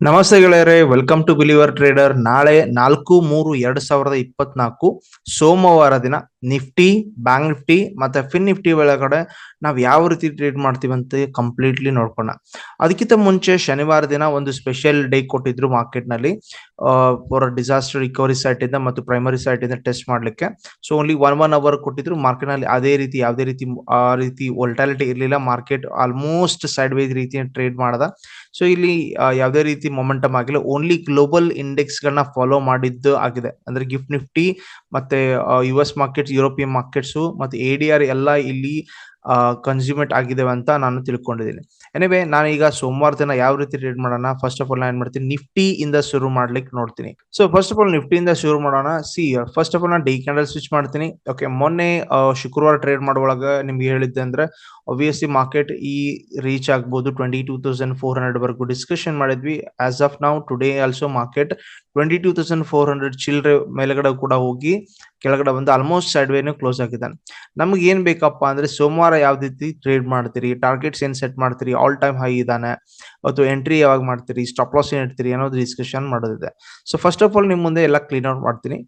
ನಮಸ್ತೆ ಗೆಳೆಯರೆ welcome to believer trader ನಾಳೆ ನಾಲ್ಕು ಮೂರು ಎರಡ್ ಸಾವಿರದ ಇಪ್ಪತ್ನಾಲ್ಕು ಸೋಮವಾರ ದಿನ ನಿಫ್ಟಿ, ಬ್ಯಾಂಕ್ ನಿಫ್ಟಿ ಮತ್ತೆ ಫಿನ್ ನಿಫ್ಟಿ ಒಳಗಡೆ ನಾವು ಯಾವ ರೀತಿ ಟ್ರೇಡ್ ಮಾಡ್ತೀವಿ ಅಂತ ಕಂಪ್ಲೀಟ್ಲಿ ನೋಡ್ಕೋಣ ಅದಕ್ಕಿಂತ ಮುಂಚೆ ಶನಿವಾರ ದಿನ ಒಂದು ಸ್ಪೆಷಲ್ ಡೇ ಕೊಟ್ಟಿದ್ರು ಮಾರ್ಕೆಟ್ನಲ್ಲಿ ಫಾರ್ ಡಿಸಾಸ್ಟರ್ ರಿಕವರಿ ಸೈಟ್ ಇಂದ ಮತ್ತು ಪ್ರೈಮರಿ ಸೈಟ್ ಇಂದ ಟೆಸ್ಟ್ ಮಾಡ್ಲಿಕ್ಕೆ. So only one one hour ಕೊಟ್ಟಿದ್ರು. ಮಾರ್ಕೆಟ್ನಲ್ಲಿ ಅದೇ ರೀತಿ, ಯಾವುದೇ ರೀತಿ, ಆ ರೀತಿ ವೋಲ್ಟಾಲಿಟಿ ಇರಲಿಲ್ಲ. ಮಾರ್ಕೆಟ್ ಆಲ್ಮೋಸ್ಟ್ ಸೈಡ್ ವೈಸ್ ರೀತಿ ಟ್ರೇಡ್ ಮಾಡದ. ಸೊ ಇಲ್ಲಿ ಯಾವುದೇ ರೀತಿ ಮೊಮೆಂಟಮ್ ಆಗಿಲ್ಲ. ಓನ್ಲಿ ಗ್ಲೋಬಲ್ ಇಂಡೆಕ್ಸ್ ಗಳನ್ನ ಫಾಲೋ ಮಾಡಿದ್ದು ಆಗಿದೆ. ಅಂದ್ರೆ ಗಿಫ್ಟ್ ನಿಫ್ಟಿ ಮತ್ತೆ U S markets European markets ಮತ್ತೆ ಎ ಆರ್ ಎಲ್ಲ ಇಲ್ಲಿ ಕನ್ಸ್ಯೂಮೇಟ್ ಆಗಿದ್ದೇವೆ ಅಂತ ನಾನು ತಿಳ್ಕೊಂಡಿದ್ದೀನಿ. ಎನಿವೆ ನಾನು ಈಗ ಸೋಮವಾರ ದಿನ ಯಾವ ರೀತಿ ಟ್ರೇಡ್ ಮಾಡೋಣ ಫಸ್ಟ್ ಆಫ್ ಆಲ್ ನಾನು ಏನ್ ಮಾಡ್ತೀನಿ ನಿಫ್ಟಿ ಇಂದ ಶುರು ಮಾಡ್ಲಿಕ್ಕೆ ನೋಡ್ತೀನಿ. So first of all Nifty ಇಂದ ಶುರು ಮಾಡೋಣ. ಸಿ ಫಸ್ಟ್ ಆಫ್ ಆಲ್ ನಾನು ಡಿ ಕ್ಯಾಂಡಲ್ ಸ್ವಿಚ್ ಮಾಡ್ತೀನಿ. ಓಕೆ ಮೊನ್ನೆ ಶುಕ್ರವಾರ ಟ್ರೇಡ್ ಮಾಡುವಾಗ ನಿಮ್ಗೆ ಹೇಳಿದ್ದೆ ಅಂದ್ರೆ ಒಬ್ವಿಯಸ್ಲಿ ಮಾರ್ಕೆಟ್ ಈ ರೀಚ್ ಆಗ್ಬೋದು twenty two thousand four hundred ವರೆಗೂ ಡಿಸ್ಕಷನ್ ಮಾಡಿದ್ವಿ. ಆಸ್ ಆಫ್ ನಾವು today also market twenty two thousand four hundred ಚಿಲ್ಡ್ರೆ ಮೇಲ್ಗಡೆ ಕೂಡ ಹೋಗಿ ಕೆಳಗಡೆ ಬಂದು ಆಲ್ಮೋಸ್ಟ್ ಸೈಡ್ ವೇನು ಕ್ಲೋಸ್ ಆಗಿದ್ದಾನೆ. ನಮ್ಗೆ ಏನ್ ಬೇಕಪ್ಪ ಅಂದ್ರೆ ಸೋಮವಾರ ಯಾವ ರೀತಿ ಟ್ರೇಡ್ ಮಾಡ್ತೀರಿ ಟಾರ್ಗೆಟ್ಸ್ ಏನ್ ಸೆಟ್ ಮಾಡ್ತೀರಿ ಆಲ್ ಟೈಮ್ ಹೈ ಇದಾನೆ, ಅಥವಾ ಎಂಟ್ರಿ ಯಾವಾಗ ಮಾಡ್ತೀರಿ ಸ್ಟಾಪ್ ಲಾಸ್ ಏನ್ ಇಡ್ತೀರಿ ಅನ್ನೋದು ಡಿಸ್ಕಷನ್ ಮಾಡೋದಿದೆ. ಸೊ ಫಸ್ಟ್ ಆಫ್ ಆಲ್ ನಿಮ್ ಮುಂದೆ ಎಲ್ಲ ಕ್ಲೀನ್ ಔಟ್ ಮಾಡ್ತೀನಿ.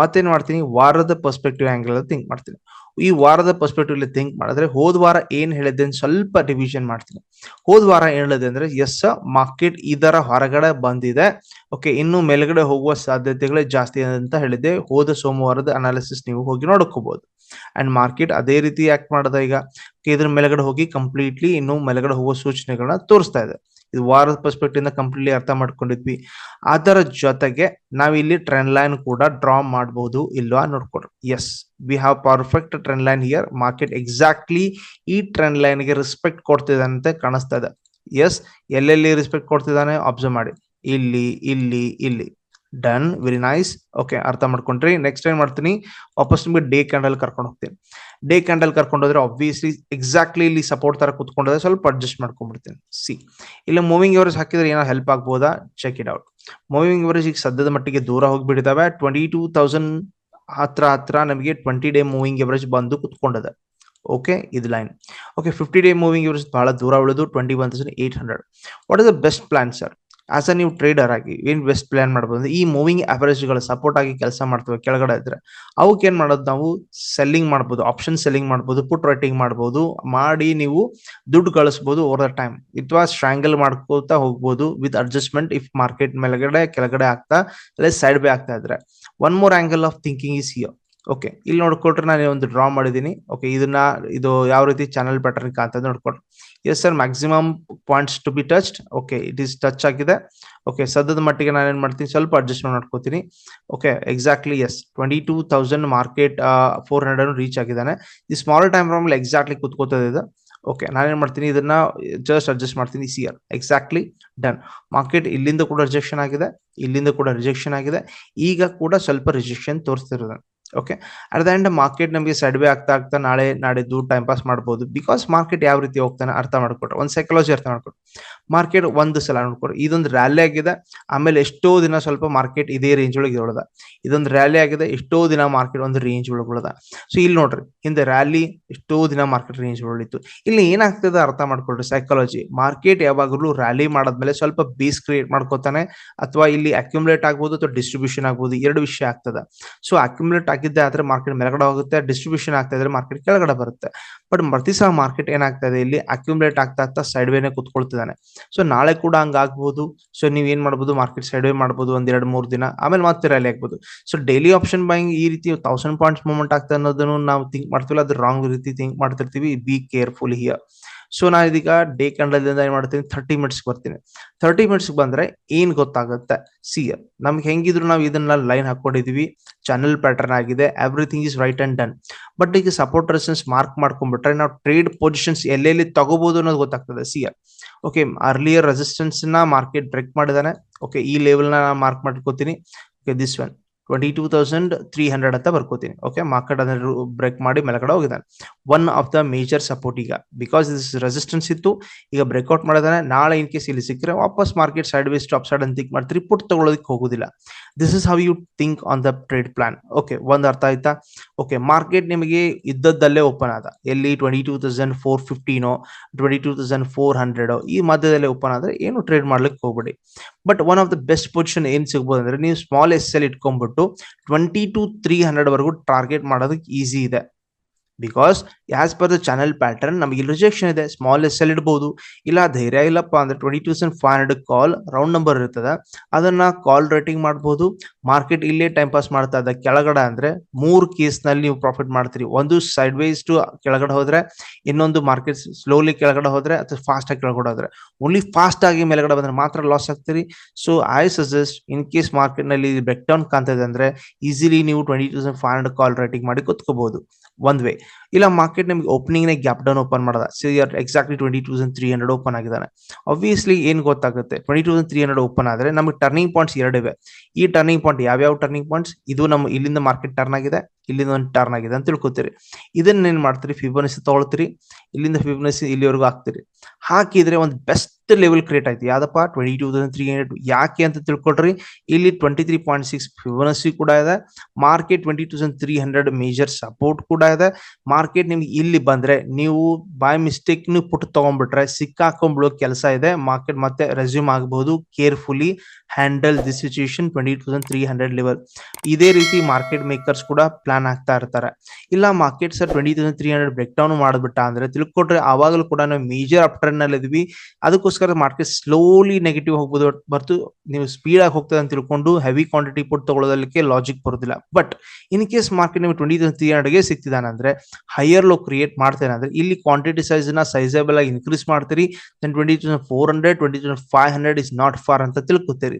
ಮತ್ತೇನ್ ಮಾಡ್ತೀನಿ? ವಾರದ ಪರ್ಸ್ಪೆಕ್ಟಿವ್ ಆಂಗಲ್ ಥಿಂಕ್ ಮಾಡ್ತೀನಿ. ಈ ವಾರದ ಪರ್ಸ್ಪೆಕ್ಟಿವ್ ಅಲ್ಲಿ ಥಿಂಕ್ ಮಾಡಿದ್ರೆ ಹೋದ ವಾರ ಏನ್ ಹೇಳಿದ್ದೆ ಸ್ವಲ್ಪ ರಿವಿಷನ್ ಮಾಡ್ತೀನಿ. ಹೋದ ವಾರ ಹೇಳಿದೆ ಅಂದ್ರೆ, ಎಸ್ ಮಾರ್ಕೆಟ್ ಇದರ ಹೊರಗಡೆ ಬಂದಿದೆ. ಓಕೆ ಇನ್ನು ಮೇಲ್ಗಡೆ ಹೋಗುವ ಸಾಧ್ಯತೆಗಳೇ ಜಾಸ್ತಿ ಅಂತ ಹೇಳಿದ್ದೆ. ಹೋದ ಸೋಮವಾರದ ಅನಾಲಿಸಿಸ್ ನೀವು ಹೋಗಿ ನೋಡ್ಕೋಬಹುದು ಅಂಡ್ ಮಾರ್ಕೆಟ್ ಅದೇ ರೀತಿ ಆಕ್ಟ್ ಮಾಡದ ಈಗ. ಇದ್ರ ಮೇಲ್ಗಡೆ ಹೋಗಿ ಕಂಪ್ಲೀಟ್ಲಿ ಇನ್ನು ಮೇಲ್ಗಡೆ ಹೋಗುವ ಸೂಚನೆಗಳನ್ನ ತೋರಿಸ್ತಾ ಇದೆ. ಇದು ವಾರದ ಪರ್ಸ್ಪೆಕ್ಟಿವ್ ಕಂಪ್ಲೀಟ್ಲಿ ಅರ್ಥ ಮಾಡ್ಕೊಂಡಿದ್ವಿ. ಅದರ ಜೊತೆಗೆ ನಾವಿಲ್ಲಿ ಟ್ರೆಂಡ್ ಲೈನ್ ಕೂಡ ಡ್ರಾ ಮಾಡಬಹುದು ಇಲ್ವಾ ನೋಡ್ಕೊಡ್ರಿ yes we have perfect trend line here market exactly ಈ ಟ್ರೆಂಡ್ ಲೈನ್ಗೆ ರೆಸ್ಪೆಕ್ಟ್ ಕೊಡ್ತಿದೆ ಕಾಣಿಸ್ತಾ ಇದೆ. ಎಸ್ ಎಲ್ಲೆಲ್ಲಿ ರೆಸ್ಪೆಕ್ಟ್ ಕೊಡ್ತಿದ್ದಾನೆ? ಅಬ್ಸರ್ವ್ ಮಾಡಿ. ಇಲ್ಲಿ ಇಲ್ಲಿ ಇಲ್ಲಿ. ಡನ್ ವೆರಿ ನೈಸ್ ಓಕೆ ಅರ್ಥ ಮಾಡ್ಕೊಂಡ್ರಿ. ನೆಕ್ಸ್ಟ್ ಏನ್ ಮಾಡ್ತೀನಿ? ವಾಪಸ್ ನಿಮ್ಗೆ ಡೇ ಕ್ಯಾಂಡಲ್ ಕರ್ಕೊಂಡು ಹೋಗ್ತೀನಿ. ಡೇ ಕ್ಯಾಂಡಲ್ ಕರ್ಕೊಂಡು ಹೋದ್ರೆ ಆಬ್ವಿಯಸ್ಲಿ ಎಕ್ಸಾಕ್ಟ್ಲಿ ಇಲ್ಲಿ ಸಪೋರ್ಟ್ ತರ ಕುತ್ಕೊಂಡ್ರೆ ಸ್ವಲ್ಪ ಅಡ್ಜಸ್ಟ್ ಮಾಡ್ಕೊಂಡ್ಬಿಡ್ತೀನಿ. ಸಿ ಇಲ್ಲ ಮೂವಿಂಗ್ ಎವರೇಜ್ ಹಾಕಿದ್ರೆ ಏನೋ ಹೆಲ್ಪ್ ಆಗ್ಬೋದಾ? Check it out moving average ಈಗ ಸದ್ಯದ ಮಟ್ಟಿಗೆ ದೂರ ಹೋಗ್ಬಿಟ್ಟಿದಾವೆ. ಟ್ವೆಂಟಿ ಟೂ ತೌಸಂಡ್ ಹತ್ರ ಹತ್ರ ನಮಗೆ ಟ್ವೆಂಟಿ ಡೇ ಮೂವಿಂಗ್ ಅವರೇಜ್ ಬಂದು ಕೂತ್ಕೊಂಡಿದೆ. ಓಕೆ ಇದು line okay fifty day moving average ಬಹಳ ದೂರ ಉಳಿದು twenty one thousand eight hundred what is the best plan sir as uh ನೀವು ಟ್ರೇಡರ್ ಆಗಿ ಏನ್ ಬೆಸ್ಟ್ ಪ್ಲಾನ್ ಮಾಡ್ಬೋದು ಈ ಮೂವಿಂಗ್ಗಳು ಸಪೋರ್ಟ್ ಆಗಿ ಕೆಲಸ ಮಾಡ್ತವೆ ಕೆಳಗಡೆ ಇದ್ರೆ. ಅವಕ್ಕೆ ಏನ್ ಮಾಡೋದು ನಾವು ಸೆಲ್ಲಿಂಗ್ ಮಾಡ್ಬೋದು ಆಪ್ಷನ್ ಸೆಲ್ಲಿಂಗ್ ಮಾಡ್ಬೋದು ಪುಟ್ ರೈಟಿಂಗ್ ಮಾಡ್ಬೋದು, ಮಾಡಿ ನೀವು ದುಡ್ಡು ಗಳಿಸ್ಬೋದು ಓವರ್ ದ ಟೈಮ್ ಅಥವಾ ಸ್ಟ್ರಾಂಗಲ್ ಮಾಡ್ಕೋತಾ ಹೋಗ್ಬೋದು ವಿತ್ ಅಡ್ಜಸ್ಟ್ಮೆಂಟ್ ಇಫ್ ಮಾರ್ಕೆಟ್ ಮೇಲ್ಗಡೆ ಕೆಳಗಡೆ ಆಗ್ತಾ ಇಲ್ಲ ಸೈಡ್ ಬೇ ಆಗ್ತಾ ಇದ್ರೆ. One more angle of thinking is here okay ಇಲ್ಲಿ ನೋಡ್ಕೊಟ್ರೆ ನಾನು ಒಂದು ಡ್ರಾ ಮಾಡಿದ್ದೀನಿ ಓಕೆ ಇದನ್ನ ಇದು ಯಾವ ರೀತಿ ಚಾನಲ್ ಪ್ಯಾಟರ್ನ್ ಕಾಣ್ತದೆ ನೋಡ್ಕೊಟ್ರೆ yes sir maximum points to be touched okay it is touch ಆಗಿದೆ. ಓಕೆ ಸದ್ಯದ ಮಟ್ಟಿಗೆ ನಾನು ಏನು ಮಾಡ್ತೀನಿ, ಸ್ವಲ್ಪ ಅಡ್ಜಸ್ಟ್ಮೆಂಟ್ ಮಾಡ್ಕೋತೀನಿ. Okay exactly yes twenty two thousand market four hundred reach ಆಗಿದ್ದಾನೆ. ಈ ಸ್ಮಾಲ್ ಟೈಮ್ ಫ್ರಾಮ್ ಎಕ್ಸಾಕ್ಟ್ಲಿ ಕುತ್ಕೋತದೆ ಇದು. ಓಕೆ ನಾನೇನು ಮಾಡ್ತೀನಿ, ಇದನ್ನ ಜಸ್ಟ್ ಅಡ್ಜಸ್ಟ್ ಮಾಡ್ತೀನಿ C R exactly done market ಇಲ್ಲಿಂದ ಕೂಡ ರಿಜೆಕ್ಷನ್ ಆಗಿದೆ, ಇಲ್ಲಿಂದ ಕೂಡ ರಿಜೆಕ್ಷನ್ ಆಗಿದೆ. ಈಗ ಕೂಡ ಸ್ವಲ್ಪ rejection ತೋರಿಸ್ತಿರೋದು. Okay at the end market ನಮಗೆ ಸಡ್ವೆ ಆಗ್ತಾ ಆಗ್ತಾ ನಾಳೆ ನಾಡಿದ್ದು ಟೈಮ್ ಪಾಸ್ ಮಾಡ್ಬೋದು. ಬಿಕಾಸ್ ಮಾರ್ಕೆಟ್ ಯಾವ ರೀತಿ ಹೋಗ್ತಾನೆ ಅರ್ಥ ಮಾಡ್ಕೊಟ್ರೆ. ಒಂದು ಸೈಕಾಲಜಿ ಅರ್ಥ ಮಾಡ್ಕೊಟ್ರು. ಮಾರ್ಕೆಟ್ ಒಂದು ಸಲ ನೋಡ್ಕೊಡ್ರಿ ಇದೊಂದು ರ್ಯಾಲಿ ಆಗಿದೆ. ಆಮೇಲೆ ಎಷ್ಟೋ ದಿನ ಸ್ವಲ್ಪ ಮಾರ್ಕೆಟ್ ಇದೇ ರೇಂಜ್ ಒಳಗೆ ಇರೋದ. ಇದೊಂದು ರ್ಯಾಲಿ ಆಗಿದೆ. ಎಷ್ಟೋ ದಿನ ಮಾರ್ಕೆಟ್ ಒಂದು ರೇಂಜ್ ಒಳಗೆ ಉಳದ ಸೊ ಇಲ್ಲಿ ನೋಡ್ರಿ. ಹಿಂದೆ ರ್ಯಾಲಿ ಎಷ್ಟೋ ದಿನ ಮಾರ್ಕೆಟ್ ರೇಂಜ್ ಒಳಿತ್ತು ಇಲ್ಲಿ ಏನಾಗ್ತದೆ ಅರ್ಥ ಮಾಡ್ಕೊಳ್ರಿ ಸೈಕಾಲಜಿ ಮಾರ್ಕೆಟ್ ಯಾವಾಗಲೂ ರ್ಯಾಲಿ ಮಾಡಿದ್ಮೇಲೆ ಸ್ವಲ್ಪ ಬೇಸ್ ಕ್ರಿಯೇಟ್ ಮಾಡ್ಕೋತಾನೆ. ಅಥವಾ ಇಲ್ಲಿ ಅಕ್ಯುಮುಲೇಟ್ ಆಗ್ಬೋದು ಅಥವಾ ಡಿಸ್ಟ್ರಿಬ್ಯೂಷನ್ ಆಗ್ಬೋದು. ಎರಡು ವಿಷಯ ಆಗ್ತದೆ. ಸೊ ಅಕ್ಯುಮುಲೇಟ್ ಆಗಿದ್ದೆ ಆದ್ರೆ ಮಾರ್ಕೆಟ್ ಮೇಲ್ಗಡೆ ಹೋಗುತ್ತೆ ಡಿಸ್ಟ್ರಿಬ್ಯೂಷನ್ ಆಗ್ತಾ ಇದ್ರೆ ಮಾರ್ಕೆಟ್ ಕೆಳಗಡೆ ಬರುತ್ತೆ. ಬಟ್ ಪ್ರತಿ ಮಾರ್ಕೆಟ್ ಏನಾಗ್ತಾ ಇದೆ, ಇಲ್ಲಿ ಅಕ್ಯುಮುಲೇಟ್ ಆಗ್ತಾ ಆಗ್ತಾ ಸೈಡ್ ವೇನೆ ಕುತ್ಕೊಳ್ತಿದ್ದಾನೆ. ಸೊ ನಾಳೆ ಕೂಡ ಹಂಗ ಆಗಬಹುದು ಸೊ ನೀವ್ ಏನ್ ಮಾಡ್ಬೋದು ಮಾರ್ಕೆಟ್ ಸೈಡ್ ವೇ ಮಾಡ್ಬೋದು ಒಂದ್ ಎರಡ್ ಮೂರ್ ದಿನ, ಆಮೇಲೆ ಮತ್ತೆ ರ್ಯಾಲಿ ಆಗ್ಬೋದು. ಸೊ ಡೈಲಿ ಆಪ್ಷನ್ ಬೈಂಗ್ ಈ ರೀತಿ ತೌಸಂಡ್ ಪಾಯಿಂಟ್ಸ್ ಮೂವ್ಮೆಂಟ್ ಆಗ್ತಾ ಅನ್ನೋದನ್ನು ನಾವು ಥಿಂಕ್ ಮಾಡ್ತೀವಿ ಅದು ರಾಂಗ್ ರೀತಿ ಥಿಂಕ್ ಮಾಡ್ತಿರ್ತೀವಿ. ಬಿ ಕೇರ್ಫುಲ್ ಹಿಯರ್ ಸೊ ನಾನು ಇದೀಗ ಡೇ ಕ್ಯಾಂಡಲ್ದಿಂದ ಏನ್ ಮಾಡ್ತೀನಿ? ಥರ್ಟಿ ಮಿನಿಟ್ಸ್ ಬರ್ತೀನಿ. ಥರ್ಟಿ ಮಿನಿಟ್ಸ್ ಬಂದ್ರೆ ಏನ್ ಗೊತ್ತಾಗುತ್ತೆ? ಸಿ ನಮ್ಗೆ ಹೆಂಗಿದ್ರು ನಾವು ಇದನ್ನ ಲೈನ್ ಹಾಕೊಂಡಿದೀವಿ. ಚಾನಲ್ ಪ್ಯಾಟರ್ನ್ ಆಗಿದೆ. Everything is right and done but ಈಗ ಸಪೋರ್ಟ್ ರೆಸಿಸ್ಟೆನ್ಸ್ ಮಾರ್ಕ್ ಮಾಡ್ಕೊಂಡ್ಬಿಟ್ರೆ ನಾವು ಟ್ರೇಡ್ ಪೊಸಿಷನ್ಸ್ ಎಲ್ಲೆಲ್ಲಿ ತಗೋಬಹುದು ಅನ್ನೋದು ಗೊತ್ತಾಗ್ತದೆ. ಸಿ ಓಕೆ ಅರ್ಲಿಯರ್ ರೆಸಿಸ್ಟೆನ್ಸ್ನ ಮಾರ್ಕೆಟ್ ಬ್ರೇಕ್ ಮಾಡಿದಾನೆ. ಓಕೆ ಈ ಲೆವೆಲ್ನ ಮಾರ್ಕ್ ಮಾಡ್ಕೋತೀನಿ. Okay this one twenty two thousand three hundred ಅಂತ ಬರ್ಕೋತೀನಿ. ಓಕೆ ಮಾರ್ಕೆಟ್ ಅದನ್ನು ಬ್ರೇಕ್ ಮಾಡಿ ಮೇಲ್ಗಡೆ ಹೋಗಿದ್ದಾನೆ. One of the major support ಈಗ. ಬಿಕಾಸ್ ದಿಸ್ ರೆಸಿಸ್ಟೆನ್ಸ್ ಇತ್ತು, ಈಗ ಬ್ರೇಕ್ಔಟ್ ಮಾಡಿದಾನೆ. ನಾಳೆ ಇನ್ ಕೇಸ್ ಇಲ್ಲಿ ಸಿಕ್ಕರೆ ವಾಪಸ್ market side ways top side ಅಂತ ಥಿಂಕ್ ಮಾಡ್ತೀರಿ. ಪುಟ್ ತಗೊಳ್ಳೋದಕ್ಕೆ ಹೋಗೋದಿಲ್ಲ. This is how you think on the trade plan okay ಒಂದು ಅರ್ಥ ಆಯ್ತಾ? ಓಕೆ ಮಾರ್ಕೆಟ್ ನಿಮಗೆ ಇದ್ದದ್ದಲ್ಲೇ ಓಪನ್ ಆದ. ಎಲ್ಲಿ twenty two thousand four ಫಿಫ್ಟೀನೋ twenty two thousand four hundred ಈ ಮಧ್ಯದಲ್ಲೇ ಓಪನ್ ಆದರೆ ಏನು ಟ್ರೇಡ್ ಮಾಡ್ಲಿಕ್ಕೆ ಹೋಗ್ಬೇಡಿ. But one of the best position ಏನ್ ಸಿಗ್ಬೋದು ಅಂದ್ರೆ ನೀವು ಸ್ಮಾಲ್ ಎಸ್ ಎಲ್ ಇಟ್ಕೊಂಡ್ಬಿಟ್ಟು ಟ್ವೆಂಟಿ ಟು ತ್ರೀ ಹಂಡ್ರೆಡ್ ವರೆಗೂ ಟಾರ್ಗೆಟ್ ಮಾಡೋದಕ್ಕೆ ಈಸಿ ಇದೆ. Because as per the channel pattern ನಮಗೆ ರಿಜೆಕ್ಷನ್ ಇದೆ. ಸ್ಮಾಲ್ ಎಸ್ ಎಲ್ ಇಡ್ಬೋದು. ಇಲ್ಲ, ಧೈರ್ಯ ಇಲ್ಲಪ್ಪ ಅಂದ್ರೆ twenty thousand five hundred call round number ಇರ್ತದೆ. ಅದನ್ನ ಕಾಲ್ ರೇಟಿಂಗ್ ಮಾಡ್ಬೋದು. ಮಾರ್ಕೆಟ್ ಇಲ್ಲೇ ಟೈಮ್ ಪಾಸ್ ಮಾಡ್ತಾ ಇದ್ದ ಕೆಳಗಡೆ ಅಂದ್ರೆ ಮೂರು ಕೇಸ್ನಲ್ಲಿ ನೀವು ಪ್ರಾಫಿಟ್ ಮಾಡ್ತೀರಿ. ಒಂದು ಸೈಡ್ ವೈಸ್ ಟು ಕೆಳಗಡೆ ಹೋದ್ರೆ, ಇನ್ನೊಂದು ಮಾರ್ಕೆಟ್ ಸ್ಲೋಲಿ ಕೆಳಗಡೆ ಹೋದ್ರೆ, ಅಥವಾ ಫಾಸ್ಟ್ ಆಗಿ ಕೆಳಗಡೆ ಹೋದ್ರೆ. ಓನ್ಲಿ ಫಾಸ್ಟ್ ಆಗಿ ಮೇಲ್ಗಡೆ ಬಂದ್ರೆ ಮಾತ್ರ loss ಆಗ್ತೀರಿ. So I suggest in case ಮಾರ್ಕೆಟ್ನಲ್ಲಿ ಬ್ರೇಕ್ ಡೌನ್ ಕಾಣ್ತದೆ ಅಂದ್ರೆ ಈಸಿಲಿ ನೀವು twenty thousand five hundred call writing ಮಾಡಿ ಕುತ್ಕೋಬಹುದು ಒಂದ್ ವೇ ಇಲ್ಲ ಮಾರ್ಕೆಟ್ ನಿಮ್ಗೆ ಓಪನಿಂಗ್ ನೇ ಗ್ಯಾಪ್ ಡೌನ್ ಓಪನ್ ಮಾಡದ. C R exactly twenty thousand three hundred open ಆಗಿದ್ದಾನೆ. ಆಬ್ವಿಯಸ್ಲಿ ಏನ್ ಗೊತ್ತಾಗುತ್ತೆ? Twenty thousand three hundred open ಆದ್ರೆ ನಮಗೆ ಟರ್ನಿಂಗ್ ಪಾಯಿಂಟ್ಸ್ ಎರಡಿವೆ ಈ ಟರ್ನಿಂಗ್ ಪಾಯಿಂಟ್ ಯಾವ್ಯಾವ ಟರ್ನಿಂಗ್ ಪಾಯಿಂಟ್ಸ್ ಇದು ನಮ್ಮ ಇಲ್ಲಿಂದ ಮಾರ್ಕೆಟ್ ಟರ್ನ್ ಆಗಿದೆ, ಇಲ್ಲಿಂದ ಒಂದು ಟರ್ನ್ ಆಗಿದೆ ಅಂತ ತಿಳ್ಕೊತೀರಿ. ಇದನ್ನ ಏನ್ ಮಾಡ್ತೀರಿ? ಫಿಬೋನಸಿ ತಗೊಳ್ತೀರಿ, ಇಲ್ಲಿಂದ ಫಿಬೋನಸಿ ಇಲ್ಲಿವರೆಗೂ ಹಾಕ್ತೀರಿ. ಹಾಕಿದ್ರೆ ಒಂದು ಬೆಸ್ಟ್ ಲೆವೆಲ್ ಕ್ರಿಯೇಟ್ ಆಯ್ತು. ಯಾವ್ದಪ್ಪ? Twenty two thousand three hundred ಯಾಕೆ ಅಂತ ತಿಳ್ಕೊಳ್ರಿ. ಇಲ್ಲಿ twenty three point six Fibonacci ಕೂಡ ಇದೆ. Market twenty thousand three hundred major support ಕೂಡ ಇದೆ. ಮಾರ್ಕೆಟ್ ನಿಮ್ಗೆ ಇಲ್ಲಿ ಬಂದ್ರೆ ನೀವು ಬೈ ಮಿಸ್ಟೇಕ್ ನೀವು ಪುಟ್ ತಗೊಂಡ್ಬಿಟ್ರೆ ಸಿಕ್ಕಾಕೊಂಡ್ಬಿಡೋ ಕೆಲಸ ಇದೆ. ಮಾರ್ಕೆಟ್ ಮತ್ತೆ ರೆಸ್ಯೂಮ್ ಆಗಬಹುದು carefully handle the situation twenty thousand three hundred level ಇದೇ ರೀತಿ ಮಾರ್ಕೆಟ್ ಮೇಕರ್ಸ್ ಕೂಡ ಪ್ಲಾನ್ ಆಗ್ತಾ ಇರ್ತಾರೆ. ಇಲ್ಲ market sir twenty thousand three hundred break down ಮಾಡಿಬಿಟ್ಟ ಅಂದ್ರೆ ತಿಳ್ಕೊಟ್ರೆ ಆವಾಗಲೂ ಕೂಡ ನಾವು ಮೇಜರ್ ಅಪ್ ಟ್ರೆಂಡ್ನಲ್ಲಿ ಇದ್ವಿ. ಅದಕ್ಕೋಸ್ಕರ ಮಾರ್ಕೆಟ್ ಸ್ಲೋಲಿ ನೆಗೆಟಿವ್ ಹೋಗ್ಬೋದು. ಬರ್ತು ನೀವು ಸ್ಪೀಡ್ ಆಗಿ ಹೋಗ್ತದೆ ಅಂತ ತಿಳ್ಕೊಂಡು ಹೆವಿ ಕ್ವಾಂಟಿಟಿ ಪುಟ್ ತಗೊಳ್ಳೋದಕ್ಕೆ ಲಾಜಿಕ್ ಬರೋದಿಲ್ಲ. ಬಟ್ ಇನ್ ಕೇಸ್ ಮಾರ್ಕೆಟ್ ನಿಮಗೆ ಟ್ವೆಂಟಿ ತೌಸಂಡ್ ತ್ರೀ ಹಂಡ್ರೆಡ್ಗೆ ಸಿಗ್ತಿದ್ದಾನೆ ಅಂದ್ರೆ ಹೈಯರ್ ಲೋ ಕ್ರಿಯೇಟ್ ಮಾಡ್ತೇನೆ ಅಂದ್ರೆ ಇಲ್ಲಿ ಕ್ವಾಂಟಿಟಿ ಸೈಜ್ನ ಸೈಜಬಲ್ ಆಗಿ ಇನ್ಕ್ರೀಸ್ ಮಾಡ್ತೀರಿ then twenty thousand four hundred twenty thousand five hundred is not far ಅಂತ ತಿಳ್ಕೊತೀರಿ.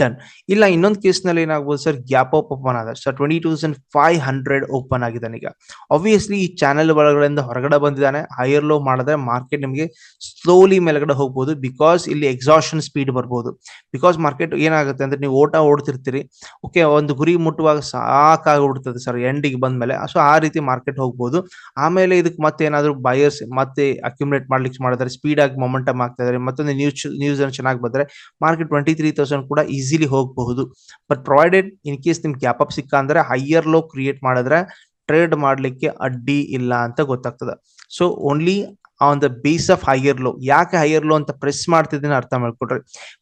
ಡನ್ ಇಲ್ಲ, ಇನ್ನೊಂದು ಕೇಸ್ನಲ್ಲಿ ಏನಾಗ್ಬೋದು ಸರ್ ಗ್ಯಾಪ್ ಅಪ್ ಓಪನ್ ಆದ. Sir twenty thousand five hundred open ಆಗಿದ್ದಾನೆ ಈಗ. ಆಬ್ವಿಯಸ್ಲಿ ಈ ಚಾನೆಲ್ ಒಳಗಡೆಯಿಂದ ಹೊರಗಡೆ ಬಂದಿದ್ದಾನೆ. ಹೈಯರ್ ಲೋ ಮಾಡಿದ್ರೆ ಮಾರ್ಕೆಟ್ ನಿಮಗೆ ಸ್ಲೋಲಿ ಮೇಲ್ಗಡೆ ಹೋಗ್ಬೋದು. ಬಿಕಾಸ್ ಇಲ್ಲಿ ಎಕ್ಸಾಷನ್ ಸ್ಪೀಡ್ ಬರ್ಬೋದು. ಬಿಕಾಸ್ ಮಾರ್ಕೆಟ್ ಏನಾಗುತ್ತೆ ಅಂದ್ರೆ ನೀವು ಓಟ ಓಡ್ತಿರ್ತೀರಿ. ಓಕೆ ಒಂದು ಗುರಿ ಮುಟ್ಟುವಾಗ ಸಾಕಾಗ್ಬಿಡ್ತದೆ ಸರ್ ಎಂಡಿಗೆ ಬಂದ್ಮೇಲೆ. ಸೊ ಆ ರೀತಿ ಮಾರ್ಕೆಟ್ ಹೋಗ್ಬೋದು. ಆಮೇಲೆ ಇದಕ್ಕೆ ಮತ್ತೆ ಏನಾದ್ರು ಬಯರ್ಸ್ ಮತ್ತೆ ಅಕ್ಯುಮುಲೇಟ್ ಮಾಡ್ಲಿಕ್ಕೆ ಮಾಡಿದ್ರೆ ಸ್ಪೀಡ್ ಆಗಿ ಮೊಮೆಂಟಮ್ ಆಗ್ತಾ ಇದಾರೆ, ಮತ್ತೊಂದು ನ್ಯೂಸ್ ನ್ಯೂಸ್ ಚೆನ್ನಾಗಿ ಬಂದ್ರೆ ಮಾರ್ಕೆಟ್ ಟ್ವೆಂಟಿ ತ್ರೀ ತೌಸಂಡ್ ಕೂಡ ಈಸಿಲಿ ಹೋಗಬಹುದು. ಬಟ್ ಪ್ರೊವೈಡೆಡ್ ಇನ್ ಕೇಸ್ ನಿಮ್ಗೆ ಗ್ಯಾಪ್ ಅಪ್ ಸಿಕ್ಕ ಅಂದ್ರೆ ಹೈಯರ್ ಲೋ ಕ್ರಿಯೇಟ್ ಮಾಡಿದ್ರೆ ಟ್ರೇಡ್ ಮಾಡಲಿಕ್ಕೆ ಅಡ್ಡಿ ಇಲ್ಲ ಅಂತ ಗೊತ್ತಾಗ್ತದ. So only on the base of higher low ಯಾಕೆ ಹೈಯರ್ ಲೋ ಅಂತ ಪ್ರೆಸ್ ಮಾಡ್ತಿದ್ದೀನಿ ಅರ್ಥ ಮಾಡ್ಕೊಡ್ರಿ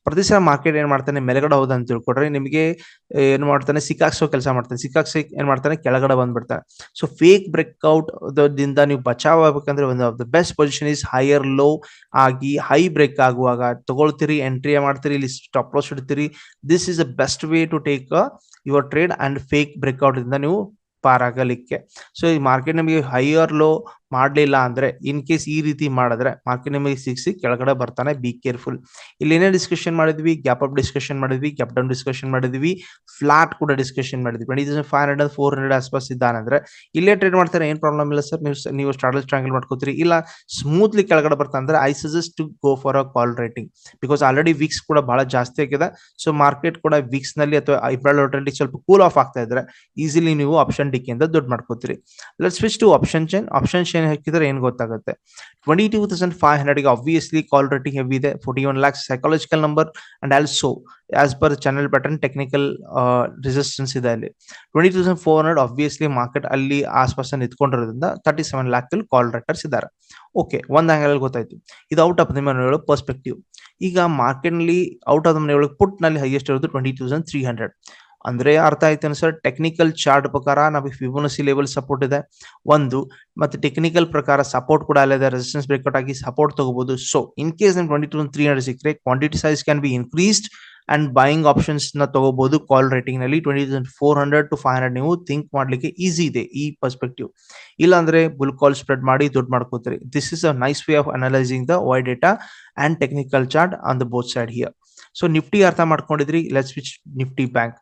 ಪ್ರತಿ ಸಲ ಮಾರ್ಕೆಟ್ ಏನ್ ಮಾಡ್ತಾನೆ? ಮೇಲ್ಗಡೆ ಹೋದ ಅಂತ ತಿಳ್ಕೊಡ್ರಿ ನಿಮಗೆ ಏನ್ ಮಾಡ್ತಾನೆ? ಸಿಕ್ಕಾಕ್ಸೋ ಕೆಲಸ ಮಾಡ್ತಾನೆ. ಸಿಕ್ಕಾಕ್ಸ ಏನ್ ಮಾಡ್ತಾನೆ? ಕೆಳಗಡೆ ಬಂದ್ಬಿಡ್ತಾನೆ. ಸೊ ಫೇಕ್ ಬ್ರೇಕ್ಔಟ್ ದಿಂದ ನೀವು ಬಚಾವ್ ಆಗ್ಬೇಕಂದ್ರೆ ಒಂದು of the best position is higher low ಆಗಿ ಹೈ ಬ್ರೇಕ್ ಆಗುವಾಗ ತಗೊಳ್ತೀರಿ ಎಂಟ್ರಿ ಮಾಡ್ತೀರಿ, ಇಲ್ಲಿ stop loss ಇಡ್ತೀರಿ. This is a best way to take your trade and fake breakout ಇಂದ ನೀವು ಪಾರಾಗಲಿಕ್ಕೆ ಸೊ ಈ ಮಾರ್ಕೆಟ್ ನಿಮಗೆ ಹೈಯರ್ ಲೋ ಮಾಡ್ಲಿಲ್ಲ ಅಂದ್ರೆ ಇನ್ ಕೇಸ್ ಈ ರೀತಿ ಮಾಡಿದ್ರೆ ಮಾರ್ಕೆಟ್ ನಿಮಗೆ ಸಿಕ್ಸಿ ಕೆಳಗಡೆ ಬರ್ತಾನೆ ಬಿ ಕೇರ್ಫುಲ್ ಇಲ್ಲಿ ಏನೇ ಡಿಸ್ಕಷನ್ ಮಾಡಿದ್ವಿ? ಗ್ಯಾಪ್ ಅಪ್ ಡಿಸ್ಕಷನ್ ಮಾಡಿದ್ವಿ ಗ್ಯಾಪ್ ಡೌನ್ ಡಿಸ್ಕಷನ್ ಮಾಡಿದ್ವಿ ಫ್ಲಾಟ್ ಕೂಡ ಡಿಸ್ಕಷನ್ ಮಾಡಿದ್ವಿ. Twenty thousand five hundred four hundred ಆಸ್ಪಾಸ್ ಇದ್ದಾನೆ ಅಂದ್ರೆ ಇಲ್ಲೇ ಟ್ರೇಡ್ ಮಾಡ್ತಾರೆ, ಏನ್ ಪ್ರಾಬ್ಲಮ್ ಇಲ್ಲ ಸರ್ ನೀವು ನೀವು ಸ್ಟ್ರಾಟಲ್ ಸ್ಟ್ರಾಂಗಲ್ ಮಾಡ್ಕೋತೀರಿ. ಇಲ್ಲ ಸ್ಮೂತ್ಲಿ ಕೆಳಗಡೆ ಬರ್ತಾ ಅಂದ್ರೆ I suggest to go for a call rating because already VIX ಕೂಡ ಬಹಳ ಜಾಸ್ತಿ ಆಗಿದೆ. ಸೊ ಮಾರ್ಕೆಟ್ ಕೂಡ ವಿಕ್ಸ್ನಲ್ಲಿ ಅಥವಾ ಐಪ್ರಾಲ್ ರೇಟಿಂಗ್ ಸ್ವಲ್ಪ ಕೂಲ್ ಆಫ್ ಆಗ್ತಾ ಇದ್ರೆ ಈಸಿಲಿ ನೀವು ಆಪ್ಷನ್ ಡಿಕ್ಕಿಂದ ದುಡ್ಡು ಮಾಡ್ಕೋತೀರಿ. Let switch to option chain option chain ಹಾಕಿದ್ರೆ ಏನ್ ಗೊತ್ತಾಗುತ್ತೆ? ಟ್ವೆಂಟಿ ಟೂ ತೌಸಂಡ್ ಫೈವ್ ಹಂಡ್ರೆಡ್ಗೆ ಆಬ್ವಿಯಸ್ಲಿ ಕಾಲ್ ರೇಟಿಂಗ್ ಹೆವಿ ಇದೆ. Forty one lakhs psychological number and also as per channel pattern technical resistance ಇದೆ ಅಲ್ಲಿ. Twenty thousand four hundred obviously market ಅಲ್ಲಿ ಆಸ್ಪಾಸ ನಿಂತ್ಕೊಂಡಿರೋದ್ರಿಂದ ತರ್ಟಿ ಸೆವೆನ್ ಲ್ಯಾಕ್ ಅಲ್ಲಿ ಕಾಲ್ ರೇಟರ್ಸ್ ಇದ್ದಾರೆ ಓಕೆ ಒಂದ್ ಆಂಗಲ್ ಗೊತ್ತಾಯ್ತು. ಇದು ಔಟ್ ಆಫ್ ದ ಮನೆಯೊಳಗೆ ಪರ್ಸ್ಪೆಕ್ಟಿವ್ ಈಗ ಮಾರ್ಕೆಟ್ನಲ್ಲಿ ಔಟ್ ಆಫ್ ದ ಮನೆಯೊಳಗೆ ಪುಟ್ನಲ್ಲಿ ಹೈಯೆಸ್ಟ್ ಇರೋದು ಟ್ವೆಂಟಿ ತೌಸಂಡ್ ತ್ರೀ ಹಂಡ್ರೆಡ್ ಅಂದ್ರೆ ಅರ್ಥ ಆಯ್ತು ಸರ್ ಟೆಕ್ನಿಕಲ್ ಚಾರ್ಟ್ ಪ್ರಕಾರ ನಮಗೆ ಫಿಬೋನಸಿ ಲೆವೆಲ್ ಸಪೋರ್ಟ್ ಇದೆ. ಒಂದು, ಮತ್ತೆ ಟೆಕ್ನಿಕಲ್ ಪ್ರಕಾರ ಸಪೋರ್ಟ್ ಕೂಡ ಅಲ್ಲದೆ ರೆಸಿಸ್ಟೆನ್ಸ್ ಬ್ರೇಕ್ಔಟ್ ಆಗಿ ಸಪೋರ್ಟ್ ತಗೋಬಹುದು ಸೊ ಇನ್ ಕೇಸ್ ನಿಮ್ ಟ್ವೆಂಟಿ ಟೂ ತ್ರೀ ಹಂಡ್ರೆಡ್ ಸಿಕ್ಕರೆ quantity size can be increased and buying ಆಪ್ಷನ್ಸ್ನ ತಗೋಬಹುದು call ರೇಟಿಂಗ್ನಲ್ಲಿ. Twenty thousand four hundred to five hundred ನೀವು ಥಿಂಕ್ ಮಾಡ್ಲಿಕ್ಕೆ ಈಸಿ ಇದೆ ಈ ಪರ್ಸ್ಪೆಕ್ಟಿವ್ ಇಲ್ಲ ಅಂದ್ರೆ ಬುಲ್ ಕಾಲ್ ಸ್ಪ್ರೆಡ್ ಮಾಡಿ ದುಡ್ಡು ಮಾಡ್ಕೋತಾರೆ. This is a nice way of analysing the why data and technical chart on the both side here so Nifty ಅರ್ಥ ಮಾಡ್ಕೊಂಡಿದ್ರಿ? Let's which Nifty bank